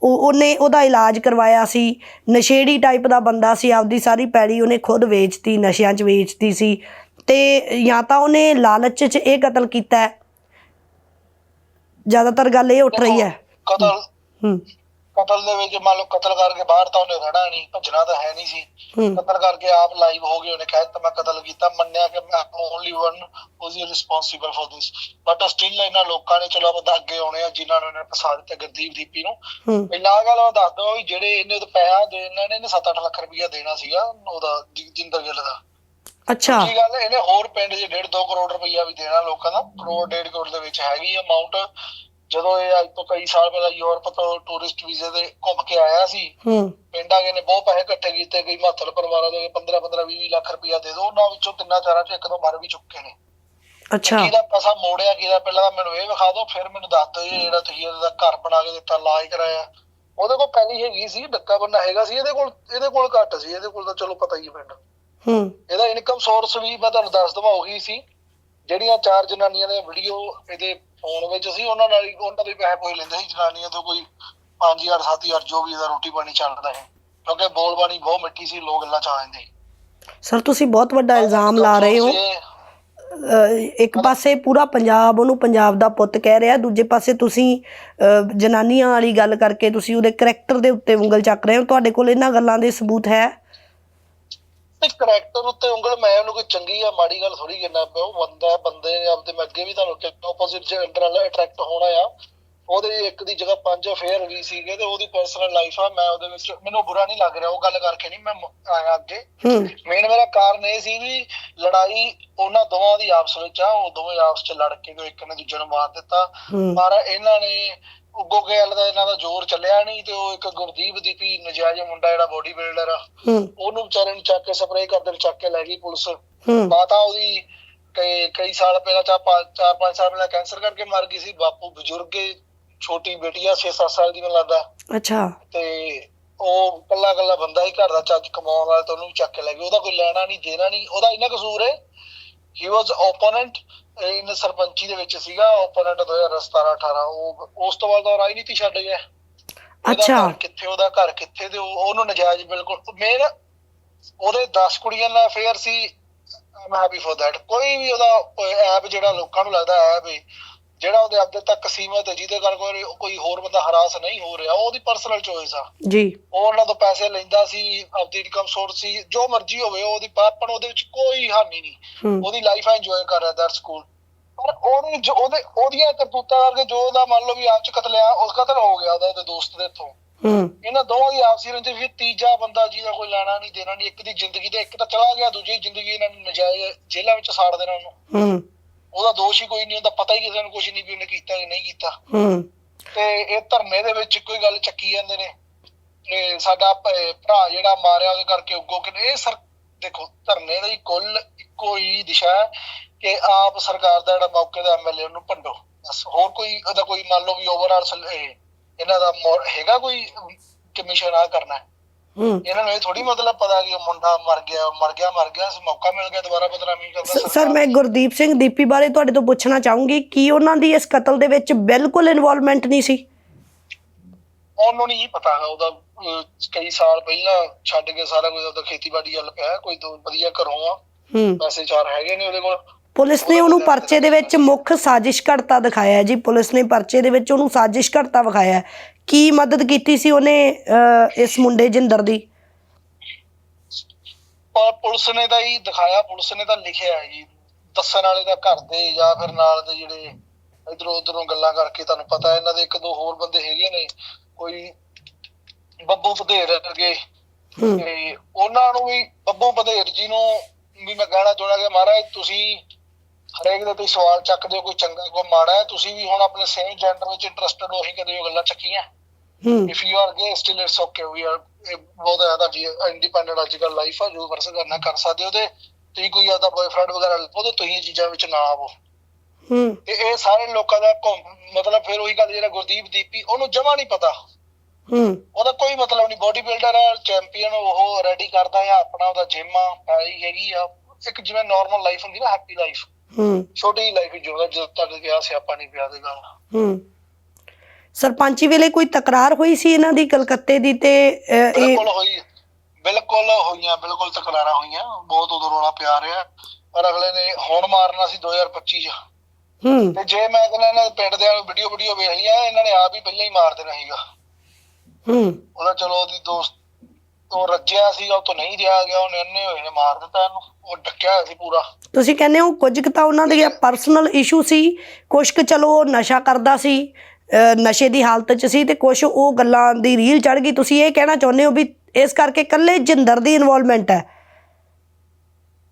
ਉਹ ਉਹਨੇ ਉਹਦਾ ਇਲਾਜ ਕਰਵਾਇਆ ਸੀ ਨਸ਼ੇੜੀ ਟਾਈਪ ਦਾ ਬੰਦਾ ਸੀ ਆਪਦੀ ਸਾਰੀ ਪੈੜੀ ਉਹਨੇ ਖੁਦ ਵੇਚਤੀ ਨਸ਼ਿਆਂ 'ਚ ਵੇਚਤੀ ਸੀ ਤੇ ਜਾਂ ਤਾਂ ਉਹਨੇ ਲਾਲਚ 'ਚ ਇਹ ਕਤਲ ਕੀਤਾ। ਜ਼ਿਆਦਾਤਰ ਗੱਲ ਇਹ ਉੱਠ ਰਹੀ ਹੈ ਕਤਲ ਹੂੰ ਕਤਲ ਦੇ ਵਿੱਚ ਮੰਨ ਲਓ ਕਤਲ ਕਰਕੇ ਬਾਹਰ ਤਾਂ ਉਹਨੇ ਰਹਿਣਾ ਨਹੀਂ ਭੱਜਣਾ ਤਾਂ ਹੈ ਨਹੀਂ ਸੀ। ਕਤਲ ਕਰਕੇ ਆਪ ਲਾਈਵ ਹੋ ਗਏ ਉਹਨੇ ਕਹਿ ਦਿੱਤਾ ਮੈਂ ਕਤਲ ਕੀਤਾ ਮੰਨਿਆ ਕਿ ਮੈਂ only one was responsible for this but still ਇਹਨਾਂ ਲੋਕਾਂ ਨੇ ਚਲੋ ਬੰਦਾ ਅੱਗੇ ਆਉਣੇ ਆ ਜਿਨ੍ਹਾਂ ਨੂੰ ਇਹਨੇ ਫਸਾ ਦਿੱਤਾ ਗੁਰਦੀਪ ਦੀਪੀ ਨੂੰ। ਪਹਿਲਾਂ ਆਹ ਗੱਲ ਦੱਸ ਦਵਾਂ ਵੀ ਜਿਹੜੇ ਇਹਨੇ ਤੇ ਪੈਸਾ ਦੇ ਇਹਨਾਂ ਨੇ ਇਹਨੇ 7-8 ਲੱਖ ਰੁਪਇਆ ਦੇਣਾ ਸੀਗਾ ਉਹਦਾ ਜਿੰਦਰ ਗਿੱਲ ਦਾ। ਅੱਛਾ। ਕੀ ਗੱਲ ਇਹਨੇ ਹੋਰ ਪਿੰਡ 'ਚ 1.5-2 ਕਰੋੜ ਰੁਪਈਆ ਵੀ ਦੇਣਾ ਲੋਕਾਂ ਦਾ। ਕਰੋੜ 1.5 ਕਰੋੜ ਦੇ ਵਿੱਚ ਹੈਗੀ ਅਮਾਉਂਟ ਜਦੋਂ ਇਹ ਅੱਜ ਤੋਂ ਕਈ ਸਾਲ ਪਹਿਲਾਂ ਯੂਰਪ ਤੋਂ ਟੂਰਿਸਟ ਵੀਜ਼ੇ ਤੇ ਘੁੰਮ ਕੇ ਆਇਆ ਸੀ ਹੂੰ। ਪਿੰਡਾਂ ਕੇ ਨੇ ਬਹੁਤ ਪੈਸੇ ਇਕੱਠੇ ਕੀਤੇ ਕਈ ਮਾਤਲ ਪਰਿਵਾਰਾਂ ਦੇ 15-15 20 ਲੱਖ ਰੁਪਈਆ ਦੇ ਦੋ ਉਹਨਾਂ ਵਿੱਚੋਂ ਤਿੰਨਾਂ ਚਾਰਾਂ ਚੋਂ ਇੱਕ ਮਰ ਵੀ ਚੁੱਕੇ ਨੇ। ਅੱਛਾ। ਕਿਹਦਾ ਪੈਸਾ ਮੋੜਿਆ ਕਿਹਦਾ ਪਹਿਲਾਂ ਤਾਂ ਮੈਨੂੰ ਇਹ ਵਿਖਾ ਦਿਓ ਫਿਰ ਮੈਨੂੰ ਦੱਸ ਦਿਓ ਜਿਹੜਾ ਤੁਸੀਂ ਇਹਦਾ ਘਰ ਬਣਾ ਕੇ ਦਿੱਤਾ ਇਲਾਜ ਕਰਾਇਆ। ਉਹਦੇ ਕੋਲ ਪਹਿਲੀ ਹੈਗੀ ਸੀ ਡੱਕਾ ਬੰਨਾ ਹੈਗਾ ਸੀ ਇਹਦੇ ਕੋਲ ਇਹਦੇ ਕੋਲ ਘੱਟ ਸੀ ਇਹਦੇ ਕੋਲ ਤਾਂ ਚਲੋ ਪਤਾ ਹੀ ਹੈ ਪਿੰਡ। ਹੂੰ। ਇਹਦਾ ਇਨਕਮ ਸੋਰਸ ਵੀ ਮੈਂ ਤੁਹਾਨੂੰ ਦੱਸ ਦਵਾਂ ਉਹੀ ਸੀ। ਜਿਹੜੀਆਂ ਚਾਰ ਜਨਾਨੀਆਂ ਦੇ ਵੀਡੀਓ ਇਹਦੇ ਫੋਨ ਵਿੱਚ ਸੀ ਉਹਨਾਂ ਨਾਲ ਹੀ ਉਹਨਾਂ ਦੇ ਪੈਸੇ ਕੋਈ ਲੈਂਦੇ ਸੀ ਜਨਾਨੀਆਂ ਤੋਂ ਕੋਈ 5000 7000 ਜੋ ਵੀ ਇਹਦਾ ਰੋਟੀ ਪਾਣੀ ਚੱਲਦਾ ਹੈ। ਕਿਉਂਕਿ ਬੋਲ ਬਾਣੀ ਬਹੁਤ ਮਿੱਠੀ ਸੀ ਲੋਕ ਗੱਲਾਂ ਚ ਆ ਜਾਂਦੇ ਸਰ ਤੁਸੀਂ ਬਹੁਤ ਵੱਡਾ ਇਲਜ਼ਾਮ ਲਾ ਰਹੇ ਹੋ। ਇੱਕ ਪਾਸੇ ਪੂਰਾ ਪੰਜਾਬ ਉਹਨੂੰ ਪੰਜਾਬ ਦਾ ਪੁੱਤ ਕਹਿ ਰਿਹਾ ਦੂਜੇ ਪਾਸੇ ਤੁਸੀਂ ਜਨਾਨੀਆਂ ਵਾਲੀ ਗੱਲ ਕਰਕੇ ਤੁਸੀਂ ਉਹਦੇ ਕਰੈਕਟਰ ਦੇ ਉੱਤੇ ਉਂਗਲ ਚੱਕ ਰਹੇ ਹੋ। ਤੁਹਾਡੇ ਕੋਲ ਇਹਨਾਂ ਗੱਲਾਂ ਦੇ ਸਬੂਤ ਹੈ। ਤੇ ਕਰੈਕਟਰ ਉੱਤੇ ਉਂਗਲ ਮੈਂ ਉਹਨੂੰ ਕੋਈ ਚੰਗੀ ਆ ਮਾੜੀ ਗੱਲ ਥੋੜੀ ਕਹਿਣਾ ਪਿਆ ਉਹ ਬੰਦਾ ਬੰਦੇ ਨੇ ਆਪਦੇ ਮੈਂ ਅੱਗੇ ਵੀ ਤੁਹਾਨੂੰ ਕਿਹਾ ਆਪੋਜ਼ਿਟ ਜੈਂਡਰ ਨਾਲ ਅਟਰੈਕਟ ਹੋਣਾ ਆ। ਉਹਦੇ ਇੱਕ ਦੀ ਜਗ੍ਹਾ ਪੰਜ ਅਫੇਅਰ ਵੀ ਸੀਗੇ ਤੇ ਉਹਦੀ ਪਰਸਨਲ ਲਾਈਫ ਆ ਮੈਂ ਉਹਦੇ ਵਿੱਚ ਮੈਨੂੰ ਬੁਰਾ ਨਹੀਂ ਲੱਗ ਰਿਹਾ ਉਹ ਗੱਲ ਕਰਕੇ ਨਹੀਂ ਮੈਂ ਆਇਆ ਅੱਗੇ। ਮੇਨ ਮੇਰਾ ਕਾਰਨ ਇਹ ਸੀ ਵੀ ਲੜਾਈ ਉਹਨਾਂ ਦੋਵਾਂ ਦੀ ਆਪਸ ਵਿੱਚ ਆ ਉਹ ਦੋਵੇਂ ਆਪਸ ਚ ਲੜ ਕੇ ਇੱਕ ਨੇ ਦੂਜੇ ਨੂੰ ਮਾਰ ਦਿੱਤਾ। ਪਰ ਇਹਨਾਂ ਨੇ ਉੱਗੋ ਗੈਲ ਦਾ ਇਹਨਾਂ ਦਾ ਜ਼ੋਰ ਚੱਲਿਆ ਨਹੀਂ ਤੇ ਉਹ ਇੱਕ ਗੁਰਦੀਪ ਦੀਪੀ ਨਜਾਇਜ਼ ਮੁੰਡਾ ਜਿਹੜਾ ਬੋਡੀ ਬਿਲਡਰ ਆ ਉਹਨੂੰ ਵਿਚਾਰੇ ਨੂੰ ਚੱਕ ਕੇ ਸਪਰੇਅ ਕਰਦੇ ਚੱਕ ਕੇ ਲੈ ਗਈ ਪੁਲਿਸ। ਮਾਤਾ ਉਹਦੀ ਕਈ ਕਈ ਸਾਲ ਪਹਿਲਾਂ ਚਾਰ ਪੰਜ ਸਾਲ ਪਹਿਲਾਂ ਕੈਂਸਰ ਕਰਕੇ ਮਰ ਗਈ ਸੀ ਬਾਪੂ ਬਜ਼ੁਰਗ ਏ, ਛੋਟੀ ਬੇਟੀ ਆ 6-7 ਸਾਲ ਦੀ ਮੈਨੂੰ ਲੱਗਦਾ। ਅੱਛਾ। ਤੇ ਉਹ ਕੱਲਾ ਕੱਲਾ ਬੰਦਾ ਹੀ ਘਰ ਦਾ ਚੱਜ ਕਮਾਉਣ ਵਾਲਾ ਤੇ ਉਹਨੂੰ ਚੱਕ ਕੇ ਲੈ ਗਏ ਉਹਦਾ ਕੋਈ ਲੈਣਾ ਨਹੀਂ ਦੇਣਾ ਨਹੀਂ ਉਹਦਾ ਇੰਨਾ ਕਸੂਰ ਹੈ ਹੀ ਵਾਸ ਓਪੋਨੈਂਟ ਇਨ ਸਰਪੰਚੀ ਦੇ ਵਿੱਚ ਸੀਗਾ ਓਪੋਨੈਂਟ 2017 18 ਉਸ ਤੋਂ ਬਾਅਦ ਉਹ ਰਾਜਨੀਤੀ ਛੱਡ ਗਿਆ। ਅੱਛਾ। ਕਿੱਥੇ ਉਹਦਾ ਘਰ ਕਿੱਥੇ ਤੇ ਉਹਨੂੰ ਨਜਾਇਜ਼ ਬਿਲਕੁਲ ਮੇਨ ਉਹਦੇ 10 ਕੁੜੀਆਂ ਨਾਲ ਅਫੇਅਰ ਸੀ ਆਮ ਹੈਪੀ ਫॉर दैट ਕੋਈ ਵੀ ਉਹਦਾ ਐਪ ਜਿਹੜਾ ਲੋਕਾਂ ਨੂੰ ਲੱਗਦਾ ਐਪ ਹੈ ਜਿਹੜਾ ਉਹਦੇ ਆਪਦੇ ਤੱਕ ਸੀਮਤ ਹੈ ਜਿਹਦੇ ਕਰ ਕੋਈ ਹੋਰ ਬੰਦਾ ਹਰਾਸ ਨਹੀਂ ਹੋ ਰਿਹਾ ਉਹ ਉਹਦੀ ਪਰਸਨਲ ਚੋਇਸ ਆ। ਜੀ। ਉਹ ਉਹਨਾਂ ਤੋਂ ਪੈਸੇ ਲੈਂਦਾ ਸੀ ਆਪਦੀ ਇਨਕਮ ਸੋਰਸ ਸੀ ਜੋ ਮਰਜ਼ੀ ਹੋਵੇ ਉਹਦੀ ਪਾਪਣ ਉਹਦੇ ਵਿੱਚ ਕੋਈ ਹਾਨੀ ਨਹੀਂ। ਉਹਦੀ ਲਾਈਫ ਇੰਜੋਏ ਕਰ ਰਿਹਾ ਦੈਟਸ ਕੂਲ ਪਰ ਉਹਦੀ ਜੋ ਉਹਦੇ ਉਹਦੀਆਂ ਕਰਤੂਤਾਂ ਕਰਕੇ ਜੋ ਉਹਦਾ ਮੰਨ ਲਓ ਵੀ ਆਪ ਚ ਕਤਲ ਆ ਉਸ ਕਤਲ ਹੋ ਗਿਆ ਉਹਦਾ ਉਹਦੇ ਦੋਸਤ ਦੇ ਤੋਂ ਹੂੰ। ਇਹਨਾਂ ਦੋਵਾਂ ਦੀ ਆਪਸੀ ਰੰਜਿਸ਼ ਫਿਰ ਤੀਜਾ ਬੰਦਾ ਜਿਹਦਾ ਕੋਈ ਲੈਣਾ ਨਹੀਂ ਦੇਣਾ ਨਹੀਂ ਇੱਕ ਦੀ ਜ਼ਿੰਦਗੀ ਤੇ ਇੱਕ ਤਾਂ ਚਲਾ ਗਿਆ ਦੂਜੀ ਜ਼ਿੰਦਗੀ ਇਹਨਾਂ ਨੇ ਨਜਾਇਜ਼ ਜੇਲ੍ਹਾਂ ਵਿੱਚ ਸਾੜ ਦੇਣਾ ਉਹਨੂੰ। ਹੂੰ। ਉਹਦਾ ਦੋਸ਼ ਹੀ ਕੋਈ ਨਹੀਂ ਹੁੰਦਾ ਪਤਾ ਹੀ ਕਿਸੇ ਨੂੰ ਕੁਝ ਨਹੀਂ ਵੀ ਉਹਨੇ ਕੀਤਾ ਕਿ ਨਹੀਂ ਕੀਤਾ। ਹੂੰ। ਤੇ ਇਹ ਧਰਨੇ ਦੇ ਵਿੱਚ ਕੋਈ ਗੱਲ ਚੱਕੀ ਜਾਂਦੇ ਨੇ। ਤੇ ਸਾਡਾ ਭਰਾ ਜਿਹੜਾ ਮਾਰਿਆ ਉਹਦੇ ਕਰਕੇ ਉੱਗੋ ਕਿ ਇਹ ਸਰ ਦੇਖੋ ਧਰਨੇ ਦੀ ਕੁੱਲ ਇੱਕੋ ਹੀ ਦਿਸ਼ਾ ਹੈ ਕਿ ਆਪ ਸਰਕਾਰ ਦਾ ਜਿਹੜਾ ਮੌਕੇ ਦਾ ਐਮਐਲਏ ਉਹਨੂੰ ਭੰਡੋ। ਬਸ ਹੋਰ ਕੋਈ ਉਹਦਾ ਕੋਈ ਮੰਨ ਲਓ ਵੀ ਓਵਰਆਲ ਇਹਨਾਂ ਦਾ ਹੈਗਾ ਕੋਈ ਕਮਿਸ਼ਨ ਆ ਕਰਨਾ ਹੈ। ਹੂੰ? ਇਹਨਾਂ ਨੂੰ ਇਹ ਥੋੜੀ ਮਤਲਬ ਪਤਾ ਕਿ ਉਹ ਮੁੰਡਾ ਮਰ ਗਿਆ ਮਰ ਗਿਆ ਮਰ ਗਿਆ ਮੌਕਾ ਮਿਲ ਗਿਆ ਦੁਬਾਰਾ ਬਦਨਾਮੀ ਕਰਦਾ ਸਰ ਮੈਂ। ਗੁਰਦੀਪ ਸਿੰਘ ਦੀਪੀ ਬਾਰੇ ਤੁਹਾਡੇ ਤੋਂ ਪੁੱਛਣਾ ਚਾਹੂੰਗੀ ਕੀ ਉਹਨਾਂ ਦੀ ਇਸ ਕਤਲ ਦੇ ਵਿੱਚ ਬਿਲਕੁਲ ਇਨਵੋਲਵਮੈਂਟ ਨਹੀਂ ਸੀ ਉਹਨੂੰ ਨਹੀਂ ਪਤਾ ਉਹਦਾ ਕਈ ਸਾਲ ਪਹਿਲਾਂ ਛੱਡ ਕੇ ਸਾਰਾ ਕੁਝ ਉਹਦਾ ਖੇਤੀਬਾੜੀ ਵੱਲ ਪਿਆ ਕੋਈ ਦੋ ਵਧੀਆ ਘਰੋਂ ਆ ਪੈਸੇ ਚਾਰ ਹੈਗੇ ਨੇ ਉਹਦੇ ਕੋਲ ਪੁਲਿਸ ਨੇ ਉਹਨੂੰ ਪਰਚੇ ਦੇ ਵਿੱਚ ਮੁੱਖ ਸਾਜ਼ਿਸ਼ ਘੜਤਾ ਦਿਖਾਇਆ ਜੀ ਪੁਲਿਸ ਨੇ ਪਰਚੇ ਦੇ ਵਿੱਚ ਉਹਨੂੰ ਸਾਜ਼ਿਸ਼ ਘੜਤਾ ਵਿਖਾਇਆ। ਕੀ ਮਦਦ ਕੀਤੀ ਸੀ ਉਹਨੇ ਅਹ, ਇਸ ਮੁੰਡੇ ਜਿੰਦਰ ਦੀ? ਪਰ ਪੁਲਿਸ ਨੇ ਤਾਂ ਹੀ ਦਿਖਾਇਆ ਪੁਲਿਸ ਨੇ ਤਾਂ ਲਿਖਿਆ ਹੈ ਜੀ। ਦੱਸਣ ਵਾਲੇ ਦਾ ਘਰ ਦੇ ਜਾਂ ਫਿਰ ਨਾਲ ਦੇ ਜਿਹੜੇ ਇਧਰੋਂ ਉਧਰੋਂ ਗੱਲਾਂ ਕਰਕੇ ਤੁਹਾਨੂੰ ਪਤਾ ਇਹਨਾਂ ਦੇ ਇੱਕ ਦੋ ਹੋਰ ਬੰਦੇ ਹੈਗੇ ਨੇ। ਕੋਈ ਬੱਬੂ ਵਧੇਰ ਵਰਗੇ। ਹੂੰ। ਤੇ ਉਹਨਾਂ ਨੂੰ ਵੀ ਬੱਬੂ ਵਧੇਰ ਜੀ ਨੂੰ ਵੀ ਮੈਂ ਕਹਿਣਾ ਚਾਹੁੰਦਾ ਕਿ ਮਹਾਰਾਜ ਤੁਸੀਂ ਹਰੇਕ ਦੇ ਤੁਸੀਂ ਸਵਾਲ ਚੱਕਦੇ ਹੋ ਕੋਈ ਚੰਗਾ ਕੋਈ ਮਾੜਾ ਹੈ ਤੁਸੀਂ ਵੀ ਹੁਣ ਆਪਣੇ ਸੇਮ ਜੈਂਡਰ ਵਿੱਚ ਇੰਟਰਸਟਡ ਹੋ ਹੀ ਕਦੇ ਉਹ ਗੱਲਾਂ ਚੱਕੀਆਂ? ਹੂੰ। If you are gay still it's okay we are ਬਹੁਤ ਜ਼ਿਆਦਾ ਜੀ ਇੰਡੀਪੈਂਡੈਂਟ ਅੱਜ ਕੱਲ ਲਾਈਫ ਆ ਜੋ ਵਰਸ ਕਰਨਾ ਕਰ ਸਕਦੇ ਹੋ ਤੇ ਤੁਸੀਂ ਕੋਈ ਆਦਾ ਬॉयਫ੍ਰੈਂਡ ਵਗੈਰਾ ਲੱਭੋ ਤੇ ਤੁਸੀਂ ਇਹ ਚੀਜ਼ਾਂ ਵਿੱਚ ਨਾ ਆਵੋ। ਹੂੰ। ਤੇ ਇਹ ਸਾਰੇ ਲੋਕਾਂ ਦਾ ਮਤਲਬ ਫਿਰ ਉਹੀ ਗੱਲ ਜਿਹੜਾ ਗੁਰਦੀਪ ਦੀਪੀ ਉਹਨੂੰ ਜਮਾ ਨਹੀਂ ਪਤਾ। ਹੂੰ। ਉਹਦਾ ਕੋਈ ਮਤਲਬ ਨਹੀਂ ਬੋਡੀ ਬਿਲਡਰ ਆ ਚੈਂਪੀਅਨ ਉਹ ਰੈਡੀ ਕਰਦਾ ਆ ਆਪਣਾ ਉਹਦਾ ਜਿਮ ਆ ਪੈਲੀ ਹੈਗੀ ਆ। ਇੱਕ ਜਿਵੇਂ ਨਾਰਮਲ ਲਾਈਫ ਹੁੰਦੀ ਨਾ ਹੈਪੀ ਲਾਈਫ ਹੂੰ। ਛੋਟੀ ਲਾਈਫ ਜਿਉਂਦਾ ਜਦੋਂ ਤੱਕ ਗਿਆ ਸਿਆਪਾ ਨਹੀਂ ਪਿਆ ਦੇ ਹੂੰ। ਸਰਪੰਚੀ ਵੇਲੇ ਕੋਈ ਤਕਰਾਰ ਹੋਈ ਸੀ ਇਹਨਾਂ ਦੀ ਕਲਕੱਤੇ ਦੀ ਤੇ ਅਹ, ਇਹ ਬਿਲਕੁਲ ਹੋਈ ਬਿਲਕੁਲ ਹੋਈਆਂ ਬਿਲਕੁਲ ਤਕਰਾਰਾਂ ਹੋਈਆਂ ਬਹੁਤ ਉਦੋਂ ਰੋਣਾ ਪਿਆ ਰਿਹਾ। ਪਰ ਅਗਲੇ ਨੇ ਹੁਣ ਮਾਰਨਾ ਸੀ 2025 ਚ। ਹੂੰ। ਤੇ ਜੇ ਮੈਂ ਕਹਿੰਦਾ ਇਹਨਾਂ ਦੇ ਪਿੰਡ ਦੇ ਵੀਡੀਓ ਵੀਡੀਓ ਵੇਖ ਲਈਆਂ ਇਹਨਾਂ ਨੇ ਆਪ ਹੀ ਪਹਿਲਾਂ ਹੀ ਮਾਰ ਦੇਣਾ ਸੀਗਾ। ਹੂੰ। ਉਹਦਾ ਚਲੋ ਉਹਦੀ ਦੋਸਤ ਉਹ ਰੱਜਿਆ ਸੀਗਾ ਉਹ ਤੋਂ ਨਹੀਂ ਰਿਹਾ ਗਿਆ ਉਹਨੇ ਅੰਨੇ ਹੋਏ ਨੇ ਮਾਰ ਦਿੱਤਾ ਇਹਨੂੰ ਉਹ ਡੱਕਿਆ ਹੋਇਆ ਸੀ ਪੂਰਾ। ਤੁਸੀਂ ਕਹਿੰਦੇ ਹੋ ਕੁਝ ਕੁ ਤਾਂ ਉਹਨਾਂ ਦੇ ਪਰਸਨਲ ਇਸ਼ੂ ਸੀ ਕੁਝ ਕੁ ਚਲੋ ਉਹ ਨਸ਼ਾ ਕਰਦਾ ਸੀ ਨਸ਼ੇ ਦੀ ਹਾਲਤ 'ਚ ਸੀ ਤੇ ਕੁਝ ਉਹ ਗੱਲਾਂ ਦੀ ਰੀਲ ਚੜ ਗਈ। ਤੁਸੀਂ ਇਹ ਕਹਿਣਾ ਚਾਹੁੰਦੇ ਹੋ ਵੀ ਇਸ ਕਰਕੇ ਇਕੱਲੇ ਜਿੰਦਰ ਦੀ ਇਨਵੋਲਵਮੈਂਟ ਹੈ?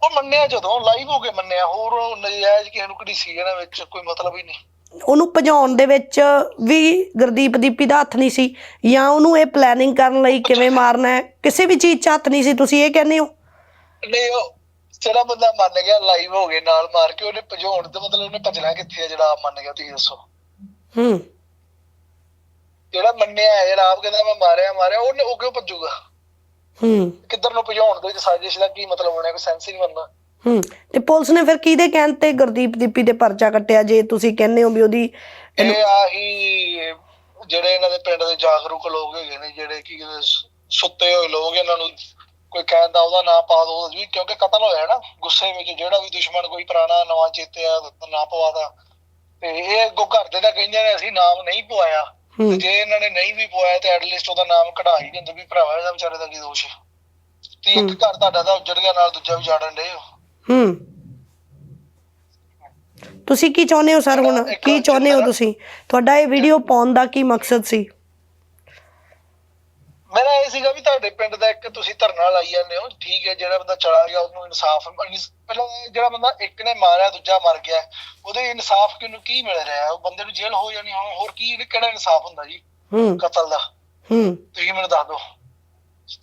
ਉਹ ਮੰਨਿਆ ਜਦੋਂ ਲਾਈਵ ਹੋ ਕੇ ਮੰਨਿਆ ਹੋਰ ਨਜਾਇਜ਼ ਕਿਸੇ ਨੂੰ ਕਿਹੜੀ ਸੀ ਇਹਨਾਂ ਵਿੱਚ ਕੋਈ ਮਤਲਬ ਹੀ ਨਹੀਂ। ਉਹਨੂੰ ਭਜਾਉਣ ਦੇ ਵਿੱਚ ਵੀ ਗੁਰਦੀਪ ਦੀਪੀ ਦਾ ਹੱਥ ਨਹੀਂ ਸੀ ਜਾਂ ਉਹਨੂੰ ਇਹ ਪਲੈਨਿੰਗ ਕਰਨ ਲਈ ਕਿਵੇਂ ਮਾਰਨਾ ਹੈ? ਕਿਸੇ ਵੀ ਚੀਜ਼ 'ਚ ਹੱਥ ਨਹੀਂ ਸੀ ਤੁਸੀਂ ਇਹ ਕਹਿੰਦੇ ਹੋ? ਨਹੀਂ ਉਹ ਜਿਹੜਾ ਬੰਦਾ ਮੰਨ ਗਿਆ ਲਾਈਵ ਹੋ ਗਏ ਨਾਲ ਮਾਰ ਕੇ ਉਹਨੇ ਭਜਾਉਣ ਤੇ ਮਤਲਬ ਉਹਨੇ ਭਜਣਾ ਕਿੱਥੇ ਆ ਜਿਹੜਾ ਮੰਨ ਗਿਆ ਤੁਸੀਂ ਦੱਸੋ। ਹੂੰ। ਜਿਹੜਾ ਮੰਨਿਆ ਜਿਹੜਾ ਆਪ ਕਹਿੰਦਾ ਮੈਂ ਮਾਰਿਆ ਮਾਰਿਆ ਉਹਨੇ ਉਹ ਕਿਉਂ ਭੱਜੂਗਾ। ਹੂੰ। ਕਿੱਧਰ ਨੂੰ ਭਜਾਉਣ ਦੇ ਵਿੱਚ ਸਾਜ਼ਿਸ਼ ਦਾ ਕੀ ਮਤਲਬ ਹੋਣਾ ਕੋਈ ਸੈਂਸ ਹੀ ਨਹੀਂ ਬਣਦਾ। ਹੂੰ। ਤੇ ਪੁਲਿਸ ਨੇ ਫਿਰ ਕਿਹਦੇ ਕਹਿਣ ਤੇ ਗੁਰਦੀਪ ਦੀਪੀ ਦੇ ਪਰਚਾ ਕੱਟਿਆ ਜੇ ਤੁਸੀਂ ਕਹਿੰਦੇ ਹੋ ਵੀ ਉਹਦੀ ਇਹ ਆਹੀ ਜਿਹੜੇ ਇਹਨਾਂ ਦੇ ਪਿੰਡ ਦੇ ਜਾਗਰੂਕ ਲੋਕ ਹੈਗੇ ਨੇ ਜਿਹੜੇ ਕਿ ਸੁੱਤੇ ਹੋਏ ਲੋਕ ਇਹਨਾਂ ਨੂੰ ਕੋਈ ਕਹਿੰਦਾ ਉਹਦਾ ਨਾਂ ਪਾ ਦੋ ਵੀ ਕਿਉਂਕਿ ਕਤਲ ਹੋਇਆ ਨਾ ਗੁੱਸੇ ਵਿੱਚ ਜਿਹੜਾ ਵੀ ਦੁਸ਼ਮਣ ਕੋਈ ਪੁਰਾਣਾ ਨਵਾਂ ਚੇਤੇ ਆ ਨਾਂ ਪਵਾਦਾ ਤੇ ਇਹ ਅੱਗੋਂ ਘਰ ਦੇ ਤਾਂ ਕਹਿੰਦੇ ਨੇ ਅਸੀਂ ਨਾਮ ਨਹੀਂ ਪਵਾਇਆ। ਤੇ ਜੇ ਇਹਨਾਂ ਨੇ ਨਹੀਂ ਵੀ ਪਵਾਇਆ ਤੇ ਐਟਲੀਸਟ ਉਹਦਾ ਨਾਮ ਕਢਾ ਹੀ ਦਿੰਦੇ ਵੀ ਭਰਾਵਾ ਇਹਦਾ ਵਿਚਾਰੇ ਦਾ ਕੀ ਦੋਸ਼ ਹੈ ਤੇ ਇੱਕ ਘਰ ਤੁਹਾਡਾ ਤਾਂ ਉੱਜੜ ਗਿਆ ਨਾਲ ਦੂਜਾ ਵੀ ਜਾੜਨ ਦੇ ਹੂੰ। ਤੁਸੀਂ ਕੀ ਚਾਹੁੰਦੇ ਹੋ ਸਰ ਹੁਣ? ਕੀ ਚਾਹੁੰਦੇ ਹੋ ਤੁਸੀਂ? ਤੁਹਾਡਾ ਇਹ ਵੀਡੀਓ ਪਾਉਣ ਦਾ ਕੀ ਮਕਸਦ ਸੀ? ਮੇਰਾ ਇਹ ਸੀਗਾ ਵੀ ਤੁਹਾਡੇ ਪਿੰਡ ਦਾ ਇੱਕ ਤੁਸੀਂ ਧਰਨਾ ਲਾਈ ਜਾਂਦੇ ਹੋ ਠੀਕ ਹੈ ਜਿਹੜਾ ਬੰਦਾ ਚਲਾ ਗਿਆ ਉਹਨੂੰ ਇਨਸਾਫ ਪਹਿਲਾਂ ਜਿਹੜਾ ਬੰਦਾ ਇੱਕ ਨੇ ਮਾਰਿਆ ਦੂਜਾ ਮਰ ਗਿਆ ਉਹਦੇ ਇਨਸਾਫ ਕਿਹਨੂੰ ਕੀ ਮਿਲ ਰਿਹਾ ਹੈ? ਉਹ ਬੰਦੇ ਨੂੰ ਜੇਲ੍ਹ ਹੋ ਜਾਣੀ ਹੁਣ ਹੋਰ ਕੀ ਕਿਹੜਾ ਇਨਸਾਫ ਹੁੰਦਾ ਜੀ? ਹੂੰ। ਕਤਲ ਦਾ। ਹੂੰ। ਤੁਸੀਂ ਮੈਨੂੰ ਦੱਸ ਦਿਓ।